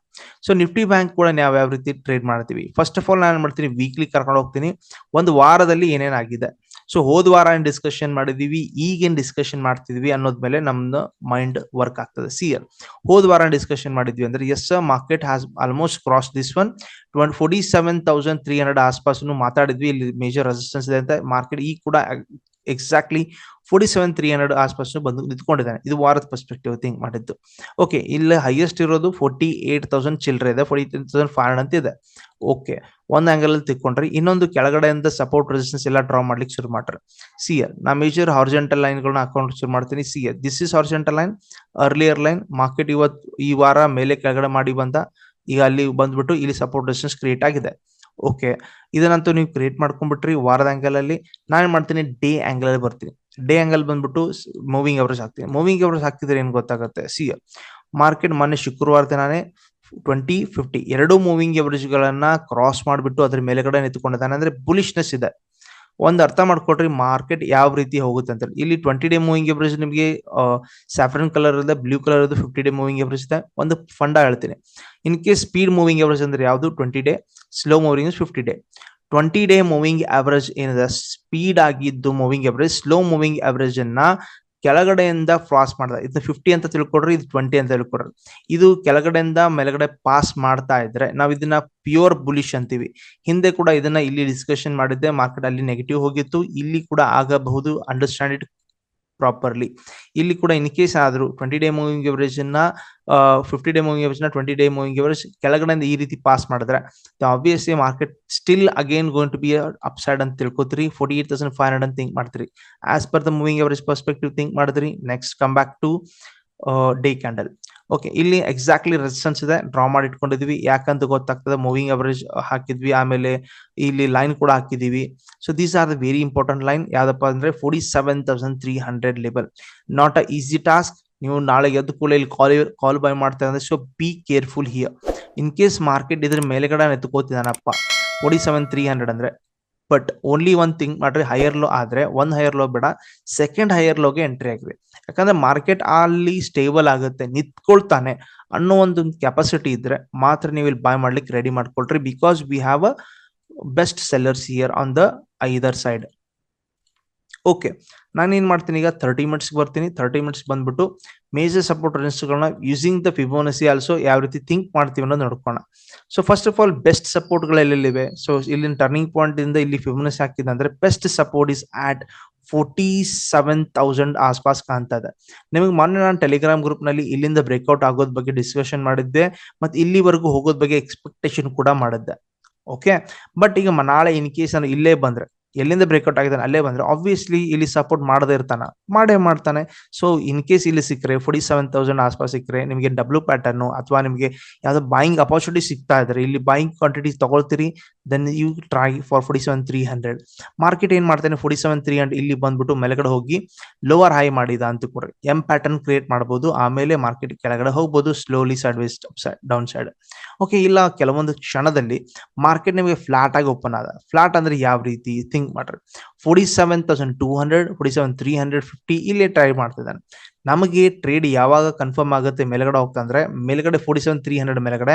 so Nifty bank ಕೂಡ ನಾವು ಯಾವ ರೀತಿ ಟ್ರೇಡ್ ಮಾಡ್ತೀವಿ? ಫಸ್ಟ್ ಆಫ್ ಆಲ್ ನಾನು ಮಾಡ್ತೀನಿ? Weekly ಕರ್ಕೊಂಡು ಹೋಗ್ತೀನಿ. ಒಂದು ವಾರದಲ್ಲಿ ಏನೇನಾಗಿದೆ ಸೊ ಹೋದ ವಾರ ಏನ್ ಡಿಸ್ಕಷನ್ ಮಾಡಿದೀವಿ? ಈಗೇನ್ ಡಿಸ್ಕಷನ್ ಮಾಡ್ತಿದ್ವಿ ಅನ್ನೋದ್ಮೇಲೆ ನಮ್ದು ಮೈಂಡ್ ವರ್ಕ್ ಆಗ್ತದೆ. ಸಿ ಎಲ್ ಹೋದ ವಾರ ಡಿಸ್ಕಷನ್ ಮಾಡಿದ್ವಿ ಅಂದ್ರೆ yes market has almost cross this one twenty forty seven thousand three hundred ಆಸ್ಪಾಸ್ ಮಾತಾಡಿದ್ವಿ. ಇಲ್ಲಿ ಮೇಜರ್ ರೆಸಿಸ್ಟೆನ್ಸ್ ಇದೆ ಅಂತ. ಮಾರ್ಕೆಟ್ ಈಗ ಕೂಡ exactly forty seven three hundred ಆಸ್ಪಾಸ್ ಬಂದು ನಿಂತ್ಕೊಂಡಿದ್ದಾನೆ. ಇದು ವಾರದ ಪರ್ಸ್ಪೆಕ್ಟಿವ್ ಥಿಂಕ್ ಮಾಡಿದ್ದು. ಓಕೆ ಇಲ್ಲಿ ಹೈಯೆಸ್ಟ್ ಇರೋದು ಫೋರ್ಟಿ ಏಟ್ ತೌಸಂಡ್ ಚಿಲ್ಲರೆ ಇದೆ. ಫೋರ್ಟಿ ತೌಸಂಡ್ ಫೈವ್ ಹಂಡ್ರೆಡ್ ಅಂತ ಇದೆ. ಓಕೆ ಒಂದು ಆಂಗಲ್ ಅಲ್ಲಿ ತಿಕ್ಕೊಂಡ್ರೆ ಇನ್ನೊಂದು ಕೆಳಗಡೆಯಿಂದ ಸಪೋರ್ಟ್ ರೆಸಿಸ್ಟೆನ್ಸ್ ಎಲ್ಲ ಡ್ರಾ ಮಾಡ್ಲಿಕ್ಕೆ ಶುರು ಮಾಡ್ರಿ ಸಿ ಎಲ್ ನಾ ಮೇಜರ್ ಹಾರ್ಜೆಂಟಲ್ ಲೈನ್ಗಳನ್ನ ಹಾಕೊಂಡು ಶುರು ಮಾಡ್ತೀನಿ. See this is horizontal line earlier line market ಇವತ್ತು ಈ ವಾರ ಮೇಲೆ ಕೆಳಗಡೆ ಮಾಡಿ ಬಂದ, ಈಗ ಅಲ್ಲಿ ಬಂದ್ಬಿಟ್ಟು ಇಲ್ಲಿ ಸಪೋರ್ಟ್ ರೆಸಿಸ್ಟೆನ್ಸ್ ಕ್ರಿಯೇಟ್ ಆಗಿದೆ. ಓಕೆ. ಇದನ್ನಂತೂ ನೀವು ಕ್ರಿಯೇಟ್ ಮಾಡ್ಕೊಂಡ್ಬಿಟ್ರಿ ವಾರದ ಆಂಗಲ್ ಅಲ್ಲಿ. ನಾನು ಮಾಡ್ತೀನಿ? ಡೇ ಆಂಗಲ್ ಅಲ್ಲಿ ಬರ್ತೀನಿ. ಡೇ ಆಂಗಲ್ ಬಂದ್ಬಿಟ್ಟು ಮೂವಿಂಗ್ ಅವರೇಜ್ ಹಾಕ್ತೀನಿ. ಮೂವಿಂಗ್ ಅವರೇಜ್ ಹಾಕಿದ್ರೆ ಏನ್ ಗೊತ್ತಾಗುತ್ತೆ? ಸಿ ಮಾರ್ಕೆಟ್ ಮೊನ್ನೆ ಶುಕ್ರವಾರ ದಿನಾನೇ ಟ್ವೆಂಟಿ ಫಿಫ್ಟಿ ಎರಡು ಮೂವಿಂಗ್ ಅವರೇಜ್ ಗಳನ್ನ ಕ್ರಾಸ್ ಮಾಡಿಬಿಟ್ಟು ಅದ್ರ ಮೇಲೆಗಡೆ ನಿಂತ್ಕೊಂಡಿದ್ದಾನೆ. ಅಂದ್ರೆ ಬುಲಿಶ್ನೆಸ್ ಇದೆ. ಒಂದ್ ಅರ್ಥ ಮಾಡ್ಕೊಳ್ರಿ ಮಾರ್ಕೆಟ್ ಯಾವ ರೀತಿ ಹೋಗುತ್ತೆ ಅಂತ ಇಲ್ಲಿ ಟ್ವೆಂಟಿ ಡೇ ಮೂವಿಂಗ್ ಎವರೇಜ್ ನಿಮಗೆ ಸ್ಯಾಫ್ರನ್ ಕಲರ್ ಇದೆ ಬ್ಲೂ ಕಲರ್ ಇದೆ ಫಿಫ್ಟಿ ಡೇ ಮೂವಿಂಗ್ ಎವರೇಜ್ ಇದೆ. ಒಂದು ಫಂಡ ಹೇಳ್ತೀನಿ. In case speed moving average ಅಂದ್ರೆ ಯಾವುದು? Twenty day slow moving fifty day twenty day moving average ಏನಿದೆ? ಸ್ಪೀಡ್ ಆಗಿದ್ದು moving average slow moving average ಅನ್ನ ಕೆಳಗಡೆಯಿಂದ ಫ್ರಾಸ್ ಮಾಡ್ದ, ಇದು ಫಿಫ್ಟಿ ಅಂತ ತಿಳ್ಕೊಡ್ರಿ, ಇದು ಟ್ವೆಂಟಿ ಅಂತ ತಿಳ್ಕೊಡ್ರಿ. ಇದು ಕೆಳಗಡೆಯಿಂದ ಮೇಲ್ಗಡೆ ಪಾಸ್ ಮಾಡ್ತಾ ಇದ್ರೆ, ನಾವು ಇದನ್ನ ಪ್ಯೂರ್ ಬುಲಿಶ್ ಅಂತೀವಿ. ಹಿಂದೆ ಕೂಡ ಇದನ್ನ ಇಲ್ಲಿ ಡಿಸ್ಕಷನ್ ಮಾಡಿದ್ದೆ ಮಾರ್ಕೆಟ್ ಅಲ್ಲಿ ನೆಗೆಟಿವ್ ಹೋಗಿತ್ತು, ಇಲ್ಲಿ ಕೂಡ ಆಗಬಹುದು ಅಂಡರ್ಸ್ಟ್ಯಾಂಡ್ ಇಟ್ ಪ್ರಾಪರ್ಲಿ ಇಲ್ಲಿ ಕೂಡ ಇನ್ ಕೇಸ್ ಆದರೂ ಟ್ವೆಂಟಿ ಡೇ ಮೂವಿಂಗ್ ಎವರೇಜ್ ಅನ್ನ ಫಿಫ್ಟಿ ಡೇ ಮೂವಿಂಗ್ ಎವರೇಜ್ನ ಟ್ವೆಂಟಿ ಡೇ ಮೂವಿಂಗ್ ಎವರೇಜ್ ಕೆಳಗಡೆಯಿಂದ ಈ ರೀತಿ ಪಾಸ್ ಮಾಡಿದ್ರೆ obviously market still again going to be upside ಅಂತ ತಿಳ್ಕೊತೀರಿ. Forty eight thousand five hundred ಅಂತ ಥಿಂಕ್ ಮಾಡ್ತೀರಿ. As per the moving average perspective think ಮಾಡಿದ್ರಿ. Next come back to day candle okay ಇಲ್ಲಿ exactly resistance ಇದೆ. Draw ಮಾಡಿ ಇಟ್ಕೊಂಡಿದ್ವಿ. ಯಾಕಂತ ಗೊತ್ತಾಗ್ತದೆ ಮೂವಿಂಗ್ ಅವರೇಜ್ ಹಾಕಿದ್ವಿ. ಆಮೇಲೆ ಇಲ್ಲಿ ಲೈನ್ ಕೂಡ ಹಾಕಿದೀವಿ. So these are the very important line ಯಾವ್ದಪ್ಪ ಅಂದ್ರೆ forty seven thousand three hundred level not a easy task ನೀವು ನಾಳೆ ಎದ್ದು ಕೂಡ ಇಲ್ಲಿ ಕಾಲ್ ಕಾಲ್ ಬೈ ಮಾಡ್ತಾ ಅಂದ್ರೆ so be careful here in case market ಇದ್ರ ಮೇಲೆಗಡೆ ಎತ್ಕೋತಿದ್ದಾನಪ್ಪ ಫೋರ್ಟಿ ಸೆವೆನ್ ತ್ರೀ ಹಂಡ್ರೆಡ್ ಅಂದ್ರೆ. ಬಟ್ ಓನ್ಲಿ ಒನ್ ಥಿಂಗ್ ಮಾಡ್ರಿ ಹೈಯರ್ ಲೋ ಆದ್ರೆ ಒನ್ ಹೈಯರ್ ಲೋ ಬೇಡ. ಸೆಕೆಂಡ್ ಹೈಯರ್ ಲೋಗೆ ಎಂಟ್ರಿ ಆಗಿದೆ. ಯಾಕಂದ್ರೆ ಮಾರ್ಕೆಟ್ ಅಲ್ಲಿ ಸ್ಟೇಬಲ್ ಆಗುತ್ತೆ, ನಿಂತ್ಕೊಳ್ತಾನೆ ಅನ್ನೋ ಒಂದು ಕೆಪಾಸಿಟಿ ಇದ್ರೆ ಮಾತ್ರ ನೀವು ಇಲ್ಲಿ ಬಾಯ್ ಮಾಡ್ಲಿಕ್ಕೆ ರೆಡಿ ಮಾಡ್ಕೊಳ್ರಿ because we have a best sellers here on the either side okay ನಾನು ಏನ್ ಮಾಡ್ತೀನಿ ಈಗ ತರ್ಟಿ ಮಿನಿಟ್ಸ್ ಬರ್ತೀನಿ. ತರ್ಟಿ ಮಿನಿಟ್ಸ್ ಬಂದ್ಬಿಟ್ಟು ಮೇಜರ್ ಸಪೋರ್ಟ್ ಗಳನ್ನ ಯೂಸಿಂಗ್ ದ ಫಿಬೋನಸಿ ಆಲ್ಸೋ ಯಾವ ರೀತಿ ಥಿಂಕ್ ಮಾಡ್ತೀವಿ ಅನ್ನೋದು ನೋಡ್ಕೋಣ so first of all best ಸಪೋರ್ಟ್ಗಳು ಎಲ್ಲೆಲ್ಲಿವೆ? ಸೊ ಇಲ್ಲಿನ ಟರ್ನಿಂಗ್ ಪಾಯಿಂಟ್ ಇಂದ ಇಲ್ಲಿ ಫಿಬೋನಸಿ ಹಾಕಿದೆ ಅಂದ್ರೆ best support is at forty seven thousand ಆಸ್ಪಾಸ್ ಕಾಣ್ತಾ ಇದೆ. ನಿಮಗೆ ಮೊನ್ನೆ ನಾನು ಟೆಲಿಗ್ರಾಮ್ ಗ್ರೂಪ್ನಲ್ಲಿ ಇಲ್ಲಿಂದ ಬ್ರೇಕ್ಔಟ್ ಆಗೋದ್ ಬಗ್ಗೆ ಡಿಸ್ಕಷನ್ ಮಾಡಿದ್ದೆ. ಮತ್ತೆ ಇಲ್ಲಿವರೆಗೂ ಹೋಗೋದ್ ಬಗ್ಗೆ ಎಕ್ಸ್ಪೆಕ್ಟೇಷನ್ ಕೂಡ ಮಾಡಿದ್ದೆ. ಓಕೆ ಬಟ್ ಈಗ ನಾಳೆ ಇನ್ ಕೇಸ್ ನಾನು ಇಲ್ಲೇ ಬಂದ್ರೆ ಎಲ್ಲಿಂದ ಬ್ರೇಕ್ಔಟ್ ಆಗಿದ್ದಾನೆ? ಅಲ್ಲೇ ಬಂದ್ರೆ ಆಬ್ವಿಯಸ್ಲಿ ಇಲ್ಲಿ ಸಪೋರ್ಟ್ ಮಾಡದೇ ಇರ್ತಾನೆ. ಮಾಡೇ ಮಾಡ್ತಾನೆ. ಸೊ ಇನ್ ಕೇಸ್ ಇಲ್ಲಿ ಸಿಕ್ಕರೆ ಫೋರ್ಟಿ ಸೆವೆನ್ ತೌಸಂಡ್ ಆಸ್ಪಾಸ್ ಸಿಕ್ಕರೆ, ನಿಮಗೆ ಡಬ್ಲ್ಯೂ ಪ್ಯಾಟರ್ನ್ ಅಥವಾ ನಿಮಗೆ ಯಾವ್ದು ಬಾಯಿಂಗ್ ಅಪಾರ್ಚುನಿಟಿ ಸಿಗ್ತಾ ಇದ್ರೆ, ಇಲ್ಲಿ buying quantity ತಗೊಳ್ತೀರಿ then you try for forty seven three hundred market ಏನ್ ಮಾಡ್ತಾನೆ? ಫೋರ್ಟಿ ಸೆವೆನ್ ತ್ರೀ ಹಂಡ್ರೆಡ್ ಇಲ್ಲಿ ಬಂದ್ಬಿಟ್ಟು ಮೇಲ್ಗಡೆ ಹೋಗಿ ಲೋವರ್ ಹೈ ಮಾಡಿದ ಅಂತ ಕೊಡ್ರಿ. ಎಂ ಪ್ಯಾಟರ್ನ್ ಕ್ರಿಯೇಟ್ ಮಾಡಬಹುದು ಆಮೇಲೆ ಮಾರ್ಕೆಟ್ ಕೆಳಗಡೆ ಹೋಗ್ಬೋದು slowly sideways downside okay ಇಲ್ಲ, ಕೆಲವೊಂದು ಕ್ಷಣದಲ್ಲಿ ಮಾರ್ಕೆಟ್ ನಿಮಗೆ ಫ್ಲಾಟ್ ಆಗಿ ಓಪನ್ ಆದ. ಫ್ಲಾಟ್ ಅಂದ್ರೆ ಯಾವ ರೀತಿ? ಥಿಂಕ್ ಮಾಡ್ರಿ forty seven thousand two hundred forty seven three hundred fifty ಇಲ್ಲೇ ಟ್ರೈ ಮಾಡ್ತಿದ್ದಾನೆ. ನಮಗೆ ಟ್ರೇಡ್ ಯಾವಾಗ ಕನ್ಫರ್ಮ್ ಆಗುತ್ತೆ ಮೇಲ್ಗಡೆ ಹೋಗ್ತಾ ಅಂದ್ರೆ ಮೇಲ್ಗಡೆ ಫೋರ್ಟಿ ಸೆವೆನ್ ತ್ರೀ ಹಂಡ್ರೆಡ್ ಮೇಲ್ಗಡೆ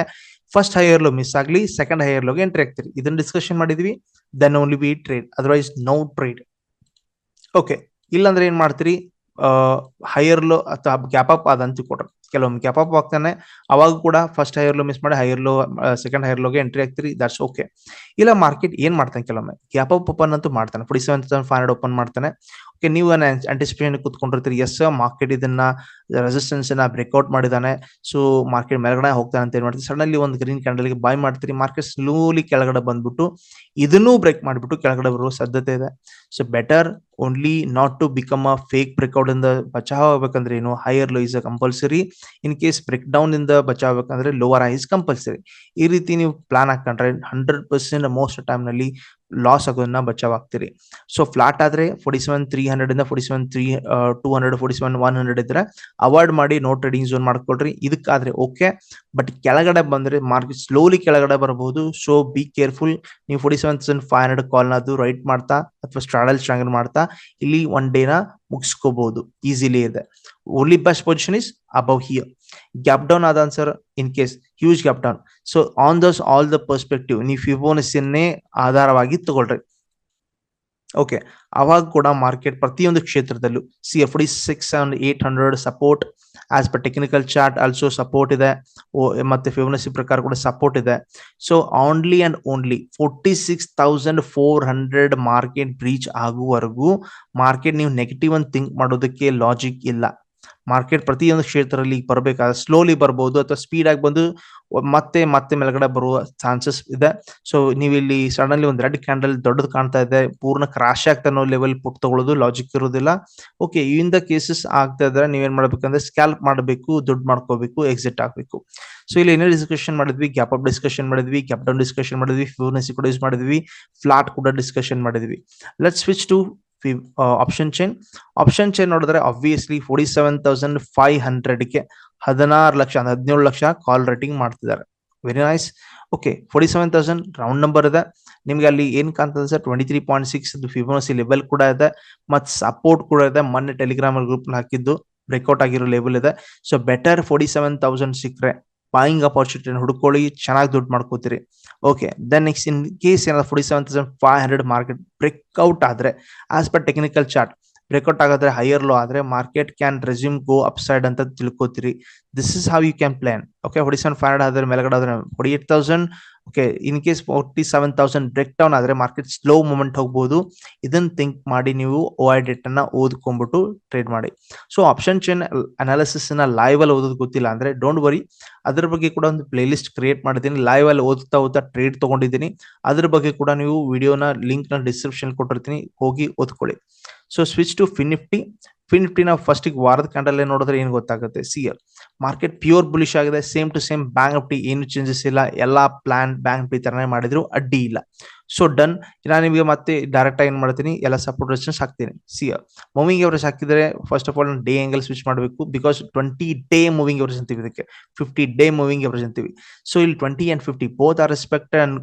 ಫಸ್ಟ್ ಹೈಯರ್ ಲೋ ಮಿಸ್ ಆಗ್ಲಿ ಸೆಕೆಂಡ್ ಹೈಯರ್ ಲೋಗೆ ಎಂಟ್ರಿ ಆಗ್ತೀರಿ ಇದನ್ನ ಡಿಸ್ಕಷನ್ ಮಾಡಿದ್ವಿ then only be trade otherwise no trade okay ಇಲ್ಲಾಂದ್ರೆ ಏನ್ ಮಾಡ್ತೀರಿ? ಹೈಯರ್ ಲೋ ಅಥವಾ ಗ್ಯಾಪ್ ಅಪ್ ಆದಂತ ಕೊಡ್ರಿ ಕೆಲವೊಮ್ಮೆ ಕ್ಯಾಪ್ ಅಪ್ ಆಗ್ತಾನೆ. ಅವಾಗ ಕೂಡ ಫಸ್ಟ್ ಹೈಯರ್ ಲೋ ಮಿಸ್ ಮಾಡಿ ಹೈಯರ್ ಲೋ ಸೆಕೆಂಡ್ ಹೈಯರ್ ಲೋಗೆ ಎಂಟ್ರಿ ಆಗ್ತೀರಿ ದಟ್ಸ್ ಓಕೆ ಇಲ್ಲ ಮಾರ್ಕೆಟ್ ಏನ್ ಮಾಡ್ತಾನೆ ಕೆಲವೊಮ್ಮೆ? ಕ್ಯಾಪ್ ಅಪ್ ಓಪನ್ ಅಂತೂ ಮಾಡ್ತಾನೆ. Forty seven thousand five hundred open ಮಾಡ್ತಾನೆ. ಓಕೆ ನೀವು ಆಂಟಿಸಿಪೇಷನ್ ಕೂತ್ಕೊಂಡಿರ್ತೀರಿ? ಎಸ್ ಮಾರ್ಕೆಟ್ ಇದನ್ನ ರೆಸಿಸ್ಟೆನ್ಸ್ನ ಬ್ರೇಕ್ಔಟ್ ಮಾಡಿದಾನೆ. ಸೊ ಮಾರ್ಕೆಟ್ ಮೇಲ್ಗಡೆ ಹೋಗ್ತಾನೆ ಅಂತ ಏನ್ ಮಾಡ್ತೀರಿ? ಸಡನ್ಲಿ ಒಂದು ಗ್ರೀನ್ ಕ್ಯಾಂಡಲ್ಗೆ ಬಾಯ್ ಮಾಡ್ತೀರಿ. ಮಾರ್ಕೆಟ್ ಸ್ಲೋಲಿ ಕೆಳಗಡೆ ಬಂದ್ಬಿಟ್ಟು, ಇದನ್ನೂ ಬ್ರೇಕ್ ಮಾಡಿಬಿಟ್ಟು ಕೆಳಗಡೆ ಬರುವ ಸಾಧ್ಯತೆ ಇದೆ. So better only not to become a fake breakout ಇಂದ ಬಚಾವ್ ಆಗ್ಬೇಕಂದ್ರೆ ಏನು? Higher low is a compulsory in case break down ಇಂದ ಬಚಾವಬೇಕಂದ್ರೆ ಲೋವರ್ ಐಸ್ ಕಂಪಲ್ಸರಿ ಈ ರೀತಿ ನೀವು ಪ್ಲಾನ್ ಹಾಕೊಂಡ್ರೆ ಹಂಡ್ರೆಡ್ ಪರ್ಸೆಂಟ್ ಮೋಸ್ಟ್ ಟೈಮ್ನಲ್ಲಿ ಲಾಸ್ ಆಗೋದನ್ನ ಬಚಾವ್ ಆಗ್ತಿರಿ ಸೊ ಫ್ಲಾಟ್ ಆದ್ರೆ ಫೋರ್ಟಿ ಸೆವೆನ್ ತ್ರೀ ಹಂಡ್ರೆಡ್ ಇಂದ forty seven three two hundred forty seven one hundred ಇದ್ರೆ ಅವಾಯ್ಡ್ ಮಾಡಿ ನೋ ಟ್ರೇಡಿಂಗ್ ಝೋನ್ ಮಾಡ್ಕೊಳ್ರಿ. ಇದಕ್ಕಾದ್ರೆ ಓಕೆ ಬಟ್ ಕೆಳಗಡೆ ಬಂದ್ರೆ ಮಾರ್ಕೆಟ್ ಸ್ಲೋಲಿ ಕೆಳಗಡೆ ಬರಬಹುದು ಸೊ ಬಿ ಕೇರ್ಫುಲ್ ನೀವು forty seven thousand five hundred call ಅದು ರೈಟ್ ಮಾಡ್ತಾ ಅಥವಾ ಸ್ಟ್ರಾಡಲ್ ಸ್ಟ್ರಾಂಗ್ ಮಾಡ್ತಾ ಇಲ್ಲಿ ಒನ್ ಡೇನ ಮುಗಿಸ್ಕೋಬಹುದು ಈಸಿಲಿ ಇದೆ. Only best position is above here gap down ಆದ sir in case huge gap down so on thus all the perspective ನೀವು ಫಿಬೋನಸಿಯನ್ನೇ ಆಧಾರವಾಗಿ ತಗೊಳ್ರಿ. ಓಕೆ ಅವಾಗ ಕೂಡ ಮಾರ್ಕೆಟ್ ಪ್ರತಿಯೊಂದು ಕ್ಷೇತ್ರದಲ್ಲೂ C F D six and eight hundred support as per technical chart also support ಇದೆ. ಮತ್ತೆ ಫಿಬೊನಸಿ ಪ್ರಕಾರ ಕೂಡ ಸಪೋರ್ಟ್ ಇದೆ. So only and only forty six thousand four hundred market breach ಆಗುವವರೆಗೂ ಮಾರ್ಕೆಟ್ ನೀವು ನೆಗೆಟಿವ್ ಅಂತ ಥಿಂಕ್ ಮಾಡೋದಕ್ಕೆ ಲಾಜಿಕ್ ಇಲ್ಲ. ಮಾರ್ಕೆಟ್ ಪ್ರತಿಯೊಂದು ಕ್ಷೇತ್ರದಲ್ಲಿ ಬರಬೇಕಾದ್ರೆ ಸ್ಲೋಲಿ ಬರ್ಬೋದು ಅಥವಾ ಸ್ಪೀಡ್ ಆಗಿ ಬಂದು ಮತ್ತೆ ಮತ್ತೆ ಮೇಲ್ಗಡೆ ಬರುವ ಚಾನ್ಸಸ್ ಇದೆ. ಸೊ ನೀವು ಇಲ್ಲಿ ಸಡನ್ಲಿ ಒಂದು ರೆಡ್ ಕ್ಯಾಂಡಲ್ ದೊಡ್ಡದು ಕಾಣ್ತಾ ಇದೆ, ಪೂರ್ಣ ಕ್ರಾಶ್ ಆಗ್ತಾ ಅನ್ನೋ ಲೆವೆಲ್ ಪುಟ್ ತಗೊಳ್ಳೋದು ಲಾಜಿಕ್ ಇರೋದಿಲ್ಲ. ಓಕೆ ಇಂದ ಕೇಸಸ್ ಆಗ್ತಾ ಇದ್ರೆ ನೀವೇನ್ ಮಾಡ್ಬೇಕಂದ್ರೆ ಸ್ಕ್ಯಾಲ್ಪ್ ಮಾಡಬೇಕು, ದುಡ್ಡು ಮಾಡ್ಕೋಬೇಕು ಎಕ್ಸಿಟ್ ಆಗ್ಬೇಕು. ಸೊ ಇಲ್ಲಿ ಏನೇ ಡಿಸ್ಕಷನ್ ಮಾಡಿದ್ವಿ ಗ್ಯಾಪ್ ಅಪ್ ಡಿಸ್ಕಷನ್ ಮಾಡಿದ್ವಿ ಗ್ಯಾಪ್ ಡೌನ್ ಡಿಸ್ಕಷನ್ ಮಾಡಿದ್ವಿ ಫ್ಯೂನೆಸಿ ಕೂಡ ಯೂಸ್ ಮಾಡಿದ್ವಿ ಫ್ಲಾಟ್ ಕೂಡ ಡಿಸ್ಕಷನ್ ಮಾಡಿದ್ವಿ. Let switch to option chain option chain ನೋಡಿದ್ರೆ obviously forty seven thousand five ಹಂಡ್ರೆಡ್ಗೆ ಹದಿನಾರು ಲಕ್ಷ ಹದಿನೇಳು ಲಕ್ಷ ಕಾಲ್ ರೇಟಿಂಗ್ ಮಾಡ್ತಿದ್ದಾರೆ. Very nice okay forty seven thousand round number ಇದೆ. ನಿಮ್ಗೆ ಅಲ್ಲಿ ಏನ್ ಕಾಣ್ತದೆ sir twenty three point six Fibonacci level ಕೂಡ ಇದೆ. ಮತ್ತು ಸಪೋರ್ಟ್ ಕೂಡ ಇದೆ. ಮೊನ್ನೆ ಟೆಲಿಗ್ರಾಮ್ ಗ್ರೂಪ್ ಹಾಕಿದ್ದು ಬ್ರೇಕ್ಔಟ್ ಆಗಿರೋ ಲೆವೆಲ್ ಇದೆ. So better forty seven thousand ಸಿಕ್ಕರೆ ಬಾಯಿಂಗ್ ಅಪಾರ್ಚುನಿಟಿ ಹುಡ್ಕೊಳ್ಳಿ, ಚೆನ್ನಾಗಿ ದುಡ್ಡು ಮಾಡ್ಕೋತೀರಿ. Okay then next in case ಏನಾದ್ರು forty seven thousand five hundred market breakout ಆದ್ರೆ as per technical chart breakout ಆಗಾದ್ರೆ higher low ಆದ್ರೆ market can resume go upside ಅಂತ ತಿಳ್ಕೊತೀರಿ. This is how you can plan okay forty seven five hundred ಆದ್ರೆ ಮೇಲ್ಗಡೆ ಆದ್ರೆ forty eight thousand okay in case forty seven thousand break down ಆದ್ರೆ market slow moment ಹೋಗ್ಬೋದು. ಇದನ್ನ think ಮಾಡಿ ನೀವು OI data ಅನ್ನ ಓದ್ಕೊಂಡ್ಬಿಟ್ಟು ಟ್ರೇಡ್ ಮಾಡಿ. ಸೊ ಆಪ್ಷನ್ ಚೈನ್ ಅನಾಲಿಸಿಸ್ನ ಲೈವ್ ಅಲ್ಲಿ ಓದೋದು ಗೊತ್ತಿಲ್ಲ ಅಂದ್ರೆ ಡೋಂಟ್ ವರಿ ಅದ್ರ ಬಗ್ಗೆ ಕೂಡ ಒಂದು ಪ್ಲೇ ಲಿಸ್ಟ್ ಕ್ರಿಯೇಟ್ ಮಾಡಿದ್ದೀನಿ. ಲೈವ್ ಅಲ್ಲಿ ಓದ್ತಾ ಓದ್ತಾ ಟ್ರೇಡ್ ತಗೊಂಡಿದ್ದೀನಿ. ಅದ್ರ ಬಗ್ಗೆ ಕೂಡ ನೀವು ವಿಡಿಯೋನ ಲಿಂಕ್ನ ಡಿಸ್ಕ್ರಿಪ್ಷನ್ ಕೊಟ್ಟಿರ್ತೀನಿ. ಹೋಗಿ ಓದ್ಕೊಳ್ಳಿ. ಸೊ ಸ್ವಿಚ್ ಟು ಫಿನಿಫ್ಟಿ ನಾವು ಫಸ್ಟ್ ವಾರದ ಕ್ಯಾಂಡಲ್ ನೋಡಿದ್ರೆ ಏನು ಗೊತ್ತಾಗುತ್ತೆ? ಸಿ ಮಾರ್ಕೆಟ್ ಪ್ಯೂರ್ ಬುಲಿಶ್ ಆಗಿದೆ. Same to same bank Nifty ಏನು ಚೇಂಜಸ್ ಇಲ್ಲ. ಎಲ್ಲ ಪ್ಲಾನ್ ಬ್ಯಾಂಕ್ ನಿಫ್ಟಿ ತರನೇ ಮಾಡಿದ್ರು. ಅಡ್ಡಿ ಇಲ್ಲ. ಸೊ ಡನ್ ನಾನು ನಿಮಗೆ ಮತ್ತೆ ಡೈರೆಕ್ಟ್ ಆಗಿ ಏನ್ ಮಾಡ್ತೀನಿ? ಎಲ್ಲ ಸಪೋರ್ಟ್ ರೆಸಿಸ್ಟೆನ್ಸ್ ಹಾಕ್ತೀನಿ. ಸಿ ಮೂವಿಂಗ್ ಎವರೇಜ್ ಹಾಕಿದ್ರೆ first of all day angle switch ಮಾಡಬೇಕು. Because twenty day moving average ಅಂತೀವಿ ಇದಕ್ಕೆ. ಫಿಫ್ಟಿ ಡೇ ಮೂವಿಂಗ್ ಎವರೇಜ್ ಅಂತೀವಿ. ಸೊ ಇಲ್ಲಿ twenty and fifty both are respect and